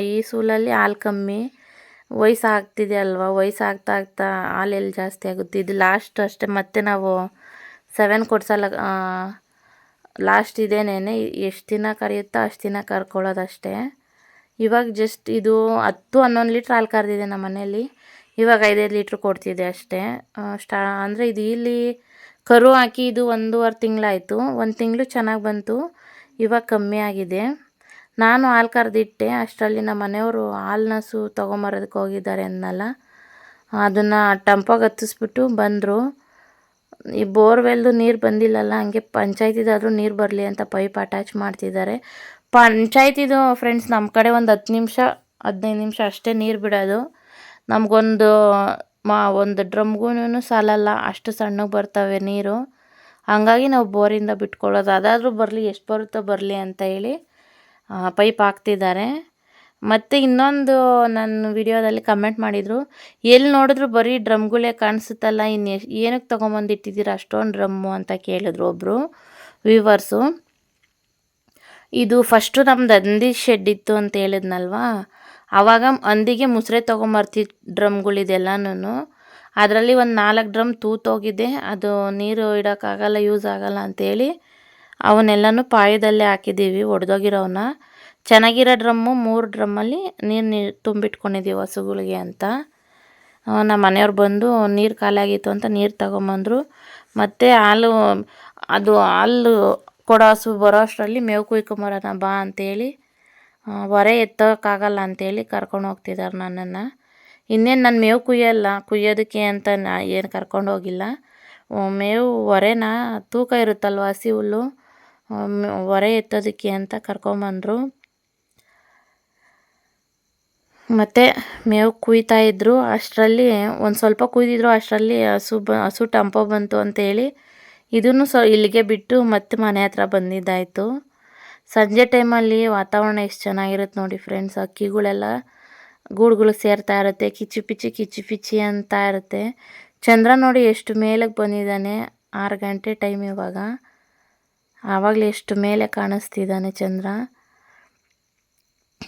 ಈ ಸೂಲಲ್ಲಿ ಹಾಲು ಕಮ್ಮಿ. ವಯಸ್ಸು ಆಗ್ತಿದೆ ಅಲ್ವಾ? ವಯಸ್ಸು ಆಗ್ತಾ ಆಗ್ತಾ ಎಲ್ಲಿ ಜಾಸ್ತಿ ಆಗುತ್ತೆ? ಇದು ಲಾಸ್ಟ್ ಅಷ್ಟೇ, ಮತ್ತೆ ನಾವು ಸೆವೆನ್ ಕೊಡ್ಸಲ್ಲ ಲಾಸ್ಟ್ ಇದೇನೇನೆ ಎಷ್ಟು ದಿನ ಕರೆಯುತ್ತೋ ಅಷ್ಟು ದಿನ ಕರ್ಕೊಳ್ಳೋದಷ್ಟೇ. ಇವಾಗ ಜಸ್ಟ್ ಇದು ಹತ್ತು, ಹನ್ನೊಂದು ಲೀಟ್ರ್ ಹಾಲು ಕರೆದಿದೆ ನಮ್ಮ ಮನೇಲಿ ಇವಾಗ ಐದೈದು ಲೀಟ್ರ್ ಕೊಡ್ತಿದೆ ಅಷ್ಟೇ. ಸ್ಟಾ, ಅಂದರೆ ಇದು ಇಲ್ಲಿ ಕರು ಹಾಕಿ ಇದು ಒಂದೂವರೆ ತಿಂಗಳಾಯಿತು. ಒಂದು ತಿಂಗಳು ಚೆನ್ನಾಗಿ ಬಂತು. ಇವಾಗ ಕಮ್ಮಿ ಆಗಿದೆ. ನಾನು ಹಾಲು ಕರೆದಿಟ್ಟೆ. ಅಷ್ಟರಲ್ಲಿ ನಮ್ಮ ಮನೆಯವರು ಹಾಲ್ನಸು ತೊಗೊಂಬರೋದಕ್ಕೆ ಹೋಗಿದ್ದಾರೆ ಅನ್ನಲ್ಲ ಅದನ್ನು ಟಂಪಾಗಿ ಹತ್ತಿಸ್ಬಿಟ್ಟು ಬಂದರು. ಈ ಬೋರ್ವೆಲ್ದು ನೀರು ಬಂದಿಲ್ಲಲ್ಲ, ಹಂಗೆ ಪಂಚಾಯತಿದಾದರೂ ನೀರು ಬರಲಿ ಅಂತ ಪೈಪ್ ಅಟ್ಯಾಚ್ ಮಾಡ್ತಿದ್ದಾರೆ. ಪಂಚಾಯತಿದು ಫ್ರೆಂಡ್ಸ್ ನಮ್ಮ ಕಡೆ ಒಂದು ಹತ್ತು ನಿಮಿಷ, ಹದಿನೈದು ನಿಮಿಷ ಅಷ್ಟೇ ನೀರು ಬಿಡೋದು. ನಮಗೊಂದು ಮಾ, ಒಂದು ಡ್ರಮ್ಗೂನು ಸಾಲಲ್ಲ, ಅಷ್ಟು ಸಣ್ಣಗೆ ಬರ್ತವೆ ನೀರು. ಹಾಗಾಗಿ ನಾವು ಬೋರಿಂದ ಬಿಟ್ಕೊಳ್ಳೋದು. ಅದಾದರೂ ಬರಲಿ, ಎಷ್ಟು ಬರುತ್ತೋ ಬರಲಿ ಅಂತ ಹೇಳಿ ಪೈಪ್ ಹಾಕ್ತಿದ್ದಾರೆ. ಮತ್ತು ಇನ್ನೊಂದು ನನ್ನ ವಿಡಿಯೋದಲ್ಲಿ ಕಮೆಂಟ್ ಮಾಡಿದರು ಎಲ್ಲಿ ನೋಡಿದ್ರು ಬರೀ ಡ್ರಮ್ಗಳೇ ಕಾಣಿಸುತ್ತಲ್ಲ ಇನ್ನು ಏನಕ್ಕೆ ತೊಗೊಂಬಂದಿಟ್ಟಿದ್ದೀರಾ ಅಷ್ಟೊಂದು ಡ್ರಮ್ಮು? ಅಂತ ಕೇಳಿದ್ರು ಒಬ್ಬರು ವ್ಯೂವರ್ಸು. ಇದು ಫಸ್ಟು ನಮ್ಮದು ಅಂದಿ ಶೆಡ್ ಇತ್ತು ಅಂತ ಹೇಳಿದ್ನಲ್ವಾ? ಆವಾಗ ಅಂದಿಗೆ ಮುಸ್ರೆ ತೊಗೊಂಬರ್ತಿ ಡ್ರಮ್ಗಳಿದೆಲ್ಲನೂ ಅದರಲ್ಲಿ ಒಂದು ನಾಲ್ಕು ಡ್ರಮ್ ತೂತೋಗಿದೆ. ಅದು ನೀರು ಇಡೋಕ್ಕಾಗಲ್ಲ ಯೂಸ್ ಆಗಲ್ಲ ಅಂಥೇಳಿ ಅವನ್ನೆಲ್ಲನೂ ಪಾಯದಲ್ಲೇ ಹಾಕಿದ್ದೀವಿ ಒಡೆದೋಗಿರೋವನ್ನ ಚೆನ್ನಾಗಿರೋ ಡ್ರಮ್ಮು ಮೂರು ಡ್ರಮ್ಮಲ್ಲಿ ನೀರು ತುಂಬಿಟ್ಕೊಂಡಿದ್ದೀವಿ ಹಸುಗಳಿಗೆ ಅಂತ. ನಮ್ಮ ಮನೆಯವ್ರು ಬಂದು ನೀರು ಖಾಲಿಯಾಗಿತ್ತು ಅಂತ ನೀರು ತಗೊಂಬಂದರು. ಮತ್ತು ಹಾಲು ಅದು ಹಾಲು ಕೊಡೋ ಹಸು ಬರೋ ಅಷ್ಟರಲ್ಲಿ ಮೇವು ಕುಯ್ಕೊಂಬರೋಣ ಬಾ ಅಂತೇಳಿ ಆ, ಹೊರೆ ಎತ್ತೋಕ್ಕಾಗಲ್ಲ ಅಂತೇಳಿ ಕರ್ಕೊಂಡು ಹೋಗ್ತಿದ್ದಾರೆ ನನ್ನನ್ನು. ಇನ್ನೇನು ನಾನು ಮೇವು ಕುಯ್ಯಲ್ಲ, ಕುಯ್ಯೋದಕ್ಕೆ ಅಂತ ನಾ ಏನು ಕರ್ಕೊಂಡು ಹೋಗಿಲ್ಲ. ಮೇವು ಹೊರೆನ ತೂಕ ಇರುತ್ತಲ್ವ, ಹಸಿ ಹುಲ್ಲು? ಹೊರೆ ಎತ್ತೋದಕ್ಕೆ ಅಂತ ಕರ್ಕೊಂಬಂದರು ಮತ್ತು ಮೇವು ಕುಯ್ತಾ ಇದ್ದರು ಅಷ್ಟರಲ್ಲಿ ಒಂದು ಸ್ವಲ್ಪ ಕುಯ್ದಿದ್ರು, ಅಷ್ಟರಲ್ಲಿ ಹಸು ಬ, ಹಸು ಟಂಪೋ ಬಂತು ಅಂತೇಳಿ. ಇದನ್ನು ಸೊ, ಇಲ್ಲಿಗೆ ಬಿಟ್ಟು ಮತ್ತೆ ಮನೆ ಹತ್ರ ಬಂದಿದ್ದಾಯಿತು. ಸಂಜೆ ಟೈಮಲ್ಲಿ ವಾತಾವರಣ ಎಷ್ಟು ಚೆನ್ನಾಗಿರುತ್ತೆ ನೋಡಿ ಫ್ರೆಂಡ್ಸ್ ಅಕ್ಕಿಗಳೆಲ್ಲ ಗೂಡುಗಳು ಸೇರ್ತಾ ಇರುತ್ತೆ ಕಿಚಿ ಪಿಚಿ ಕಿಚಿ ಪಿಚಿ ಅಂತ ಇರುತ್ತೆ. ಚಂದ್ರ ನೋಡಿ ಎಷ್ಟು ಮೇಲಕ್ಕೆ ಬಂದಿದ್ದಾನೆ, ಆರು ಗಂಟೆ ಟೈಮ್ ಇವಾಗ. ಆವಾಗಲೇ ಎಷ್ಟು ಮೇಲೆ ಕಾಣಿಸ್ತಿದ್ದಾನೆ ಚಂದ್ರ.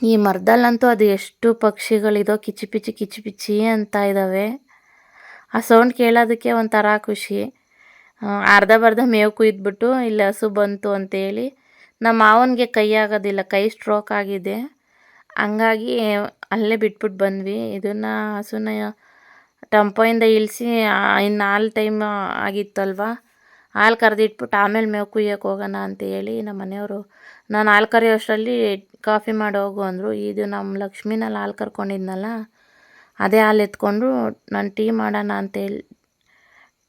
ಈ ಮರದಲ್ಲಂತೂ ಅದು ಎಷ್ಟು ಪಕ್ಷಿಗಳಿದೋ ಕಿಚಿ ಪಿಚಿ ಕಿಚಿ ಪಿಚಿ ಅಂತ ಇದ್ದಾವೆ ಆ ಸೌಂಡ್ ಕೇಳೋದಕ್ಕೆ ಒಂಥರ ಖುಷಿ. ಅರ್ಧ ಬರ್ಧ ಮೇವು ಕುಯ್ದ್ಬಿಟ್ಟು, ಇಲ್ಲಿ ಹಸು ಬಂತು ಅಂತೇಳಿ ನಮ್ಮ ಮಾವನಿಗೆ ಕೈ ಆಗೋದಿಲ್ಲ, ಕೈ ಸ್ಟ್ರೋಕ್ ಆಗಿದೆ. ಹಂಗಾಗಿ ಅಲ್ಲೇ ಬಿಟ್ಬಿಟ್ಟು ಬಂದ್ವಿ. ಇದನ್ನು ಹಸುನ ಟಂಪೋಯಿಂದ ಇಳಿಸಿ ಇನ್ನು ಹಾಲು ಟೈಮ್ ಆಗಿತ್ತಲ್ವ? ಹಾಲು ಕರೆದಿಟ್ಬಿಟ್ಟು ಆಮೇಲೆ ಮೇವು ಕುಯ್ಯೋಕ್ಕೆ ಹೋಗೋಣ ಅಂತ ಹೇಳಿ ನಮ್ಮ ಮನೆಯವರು, ನಾನು ಹಾಲು ಕರೆಯೋ ಅಷ್ಟರಲ್ಲಿ ಕಾಫಿ ಮಾಡಿ ಹೋಗು ಅಂದರು. ಇದು ನಮ್ಮ ಲಕ್ಷ್ಮಿನಲ್ಲಿ ಹಾಲು ಕರ್ಕೊಂಡಿದ್ನಲ್ಲ, ಅದೇ ಹಾಲು ಎತ್ಕೊಂಡು ನಾನು ಟೀ ಮಾಡೋಣ ಅಂತೇಳಿ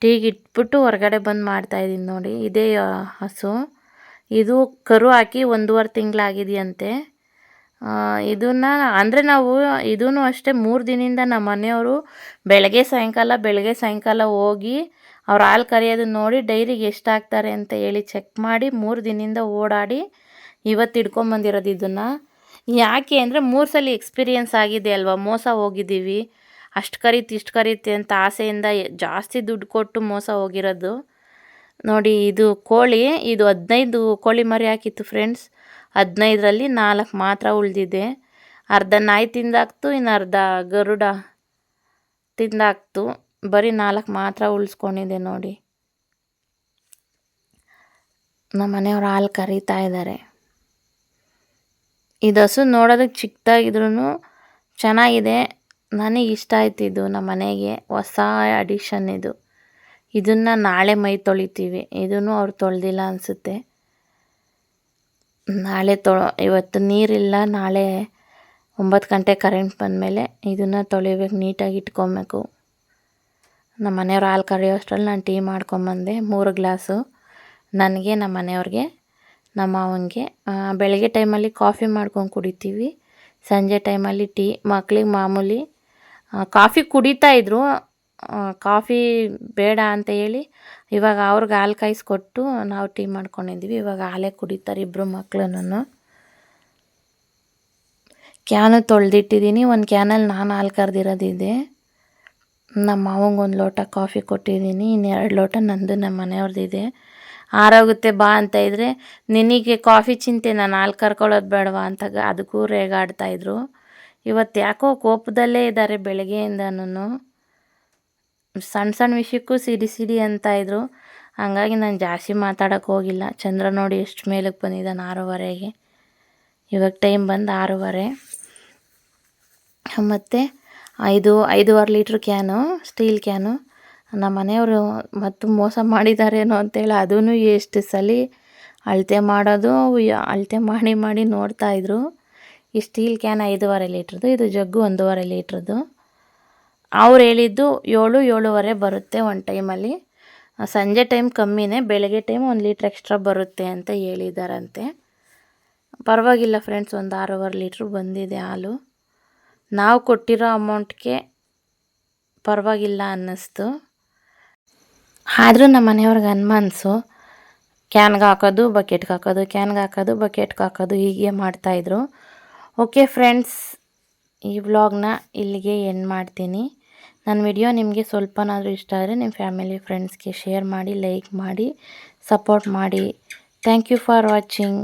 ಟೀಗಿಟ್ಬಿಟ್ಟು ಹೊರಗಡೆ ಬಂದು ಮಾಡ್ತಾಯಿದ್ದೀನಿ ನೋಡಿ. ಇದೇ ಹಸು. ಇದು ಕರು ಹಾಕಿ ಒಂದೂವರೆ ತಿಂಗಳಾಗಿದೆಯಂತೆ. ಇದನ್ನು ಅಂದರೆ ನಾವು ಇದೂ ಅಷ್ಟೇ ಮೂರು ದಿನದಿಂದ ನಮ್ಮ ಮನೆಯವರು ಬೆಳಗ್ಗೆ ಸಾಯಂಕಾಲ ಬೆಳಗ್ಗೆ ಸಾಯಂಕಾಲ ಹೋಗಿ ಅವ್ರು ಹಾಲು ಕರೆಯೋದನ್ನ ನೋಡಿ ಡೈರಿಗೆ ಎಷ್ಟು ಹಾಕ್ತಾರೆ ಅಂತ ಹೇಳಿ ಚೆಕ್ ಮಾಡಿ ಮೂರು ದಿನದಿಂದ ಓಡಾಡಿ ಇವತ್ತು ಹಿಡ್ಕೊಂಬಂದಿರೋದು ಇದನ್ನು. ಯಾಕೆ ಅಂದರೆ ಮೂರು ಸಲ ಎಕ್ಸ್ಪೀರಿಯೆನ್ಸ್ ಆಗಿದೆ ಅಲ್ವಾ, ಮೋಸ ಹೋಗಿದ್ದೀವಿ. ಅಷ್ಟು ಕರೀತಿ, ಇಷ್ಟು ಕರೀತಿ ಅಂತ ಆಸೆಯಿಂದ ಜಾಸ್ತಿ ದುಡ್ಡು ಕೊಟ್ಟು ಮೋಸ ಹೋಗಿರೋದು. ನೋಡಿ ಇದು ಕೋಳಿ, ಇದು ಹದಿನೈದು ಕೋಳಿ ಮರಿ ಹಾಕಿತ್ತು ಫ್ರೆಂಡ್ಸ್ ಹದಿನೈದರಲ್ಲಿ ನಾಲ್ಕು ಮಾತ್ರ ಉಳಿದಿದೆ. ಅರ್ಧ ನಾಯಿ ತಿಂದಾಕ್ತು ಇನ್ನು ಅರ್ಧ ಗರುಡ ತಿಂದಾಕ್ತು ಬರೀ ನಾಲ್ಕು ಮಾತ್ರ ಉಳಿಸ್ಕೊಂಡಿದೆ ನೋಡಿ. ನಮ್ಮ ಮನೆಯವ್ರು ಹಾಲು ಕರೀತಾ ಇದ್ದಾರೆ. ಇದು ಹಸು ನೋಡೋದಕ್ಕೆ ಚಿಕ್ಕದಾಗಿದ್ರೂ ಚೆನ್ನಾಗಿದೆ. ನನಗೆ ಇಷ್ಟ ಆಯ್ತು ಇದು ನಮ್ಮ ಮನೆಗೆ. ಹೊಸ ಅಡಿಷನ್ ಇದು. ಇದನ್ನು ನಾಳೆ ಮೈ ತೊಳಿತೀವಿ. ಇದನ್ನು ಅವ್ರು ತೊಳೆದಿಲ್ಲ ಅನಿಸುತ್ತೆ. ನಾಳೆ ತೊಳ ಇವತ್ತು ನೀರಿಲ್ಲ ನಾಳೆ ಒಂಬತ್ತು ಗಂಟೆ ಕರೆಂಟ್ ಬಂದಮೇಲೆ ಇದನ್ನು ತೊಳಿಬೇಕು ನೀಟಾಗಿ ಇಟ್ಕೊಬೇಕು. ನಮ್ಮ ಮನೆಯವ್ರು ಹಾಲು ಕರೆಯೋ ಅಷ್ಟರಲ್ಲಿ ನಾನು ಟೀ ಮಾಡ್ಕೊಂಬಂದೆ ಮೂರು ಗ್ಲಾಸು. ನನಗೆ ನಮ್ಮ ಮನೆಯವ್ರಿಗೆ ನಮ್ಮ ಮಾವನಿಗೆ ಬೆಳಗ್ಗೆ ಟೈಮಲ್ಲಿ ಕಾಫಿ ಮಾಡ್ಕೊಂಡು ಕುಡಿತೀವಿ. ಸಂಜೆ ಟೈಮಲ್ಲಿ ಟೀ ಮಕ್ಳಿಗೆ ಮಾಮೂಲಿ ಕಾಫಿ ಕುಡಿತಾ ಇದ್ರು ಆ, ಕಾಫಿ ಬೇಡ ಅಂತ ಹೇಳಿ ಇವಾಗ ಅವ್ರಿಗೆ ಹಾಲು ಕಾಯಿಸ್ಕೊಟ್ಟು ನಾವು ಟೀ ಮಾಡ್ಕೊಂಡಿದ್ದೀವಿ ಇವಾಗ ಹಾಲೇ ಕುಡಿತಾರೆ ಇಬ್ಬರು ಮಕ್ಳುನು ಕ್ಯಾನು ತೊಳೆದಿಟ್ಟಿದ್ದೀನಿ. ಒಂದು ಕ್ಯಾನಲ್ಲಿ ನಾನು ಹಾಲು ಕರೆದಿರೋದಿದೆ ನಮ್ಮ ಮಾವಂಗೆ ಒಂದು ಲೋಟ ಕಾಫಿ ಕೊಟ್ಟಿದ್ದೀನಿ. ಇನ್ನು ಎರಡು ಲೋಟ ನಂದು ನಮ್ಮ ಮನೆಯವ್ರದ್ದಿದೆ ಆರೋಗುತ್ತೆ ಬಾ ಅಂತ ಇದ್ದರೆ ನಿನಗೆ ಕಾಫಿ ಚಿಂತೆ, ನಾನು ಹಾಲು ಕರ್ಕೊಳ್ಳೋದು ಬೇಡವಾ ಅಂತ ಅದಕ್ಕೂ ರೇಗಾಡ್ತಾಯಿದ್ರು ಇವತ್ತು ಯಾಕೋ ಕೋಪದಲ್ಲೇ ಇದ್ದಾರೆ ಬೆಳಗ್ಗೆಯಿಂದನೂ ಸಣ್ಣ ಸಣ್ಣ ವಿಷಯಕ್ಕೂ ಸಿಡಿ ಸಿಡಿ ಅಂತ ಇದ್ರು. ಹಂಗಾಗಿ ನಾನು ಜಾಸ್ತಿ ಮಾತಾಡೋಕ್ಕೆ ಹೋಗಿಲ್ಲ. ಚಂದ್ರ ನೋಡಿ ಎಷ್ಟು ಮೇಲಕ್ಕೆ ಬಂದಿದ್ದಾನೆ ಆರೂವರೆಗೆ. ಇವಾಗ ಟೈಮ್ ಬಂದು ಆರೂವರೆ. ಮತ್ತು ಐದು, ಐದೂವರೆ ಲೀಟ್ರ್ ಕ್ಯಾನು, ಸ್ಟೀಲ್ ಕ್ಯಾನು. ನಮ್ಮ ಮನೆಯವರು ಮತ್ತು ಮೋಸ ಮಾಡಿದ್ದಾರೇನೋ ಅಂತೇಳಿ ಅದೂ ಎಷ್ಟು ಸಲ ಅಳತೆ ಮಾಡೋದು ಅಳತೆ ಮಾಡಿ ಮಾಡಿ ನೋಡ್ತಾಯಿದ್ರು ಈ ಸ್ಟೀಲ್ ಕ್ಯಾನ್ ಐದೂವರೆ ಲೀಟ್ರದ್ದು ಇದು ಜಗ್ಗು ಒಂದೂವರೆ ಲೀಟ್ರದ್ದು ಅವ್ರು ಹೇಳಿದ್ದು ಏಳು, ಏಳುವರೆ ಬರುತ್ತೆ ಒಂದು ಟೈಮಲ್ಲಿ ಸಂಜೆ ಟೈಮ್ ಕಮ್ಮಿನೇ, ಬೆಳಗ್ಗೆ ಟೈಮ್ ಒಂದು ಲೀಟ್ರ್ ಎಕ್ಸ್ಟ್ರಾ ಬರುತ್ತೆ ಅಂತ ಹೇಳಿದಾರಂತೆ. ಪರವಾಗಿಲ್ಲ ಫ್ರೆಂಡ್ಸ್ ಒಂದು ಆರೂವರೆ ಲೀಟ್ರ್ ಬಂದಿದೆ ಹಾಲು. ನಾವು ಕೊಟ್ಟಿರೋ ಅಮೌಂಟ್ಗೆ ಪರವಾಗಿಲ್ಲ ಅನ್ನಿಸ್ತು. ಆದರೂ ನಮ್ಮ ಮನೆಯವ್ರಿಗೆ ಅನುಮಾನಿಸು ಕ್ಯಾನ್ಗೆ ಹಾಕೋದು ಬಕೆಟ್ಗೆ ಹಾಕೋದು ಕ್ಯಾನ್ಗೆ ಹಾಕೋದು ಬಕೆಟ್ಗೆ ಹಾಕೋದು ಹೀಗೆ ಮಾಡ್ತಾಯಿದ್ರು ಓಕೆ ಫ್ರೆಂಡ್ಸ್ ಈ ವ್ಲಾಗ್ನ ಇಲ್ಲಿಗೆ ಎಂಡ್ ಮಾಡ್ತೀನಿ. ನನ್ನ ವಿಡಿಯೋ ನಿಮಗೆ ಸ್ವಲ್ಪನಾದರೂ ಇಷ್ಟ ಆದರೆ ನಿಮ್ಮ ಫ್ಯಾಮಿಲಿ, ಫ್ರೆಂಡ್ಸ್ಗೆ ಶೇರ್ ಮಾಡಿ, ಲೈಕ್ ಮಾಡಿ, ಸಪೋರ್ಟ್ ಮಾಡಿ. Thank you for watching.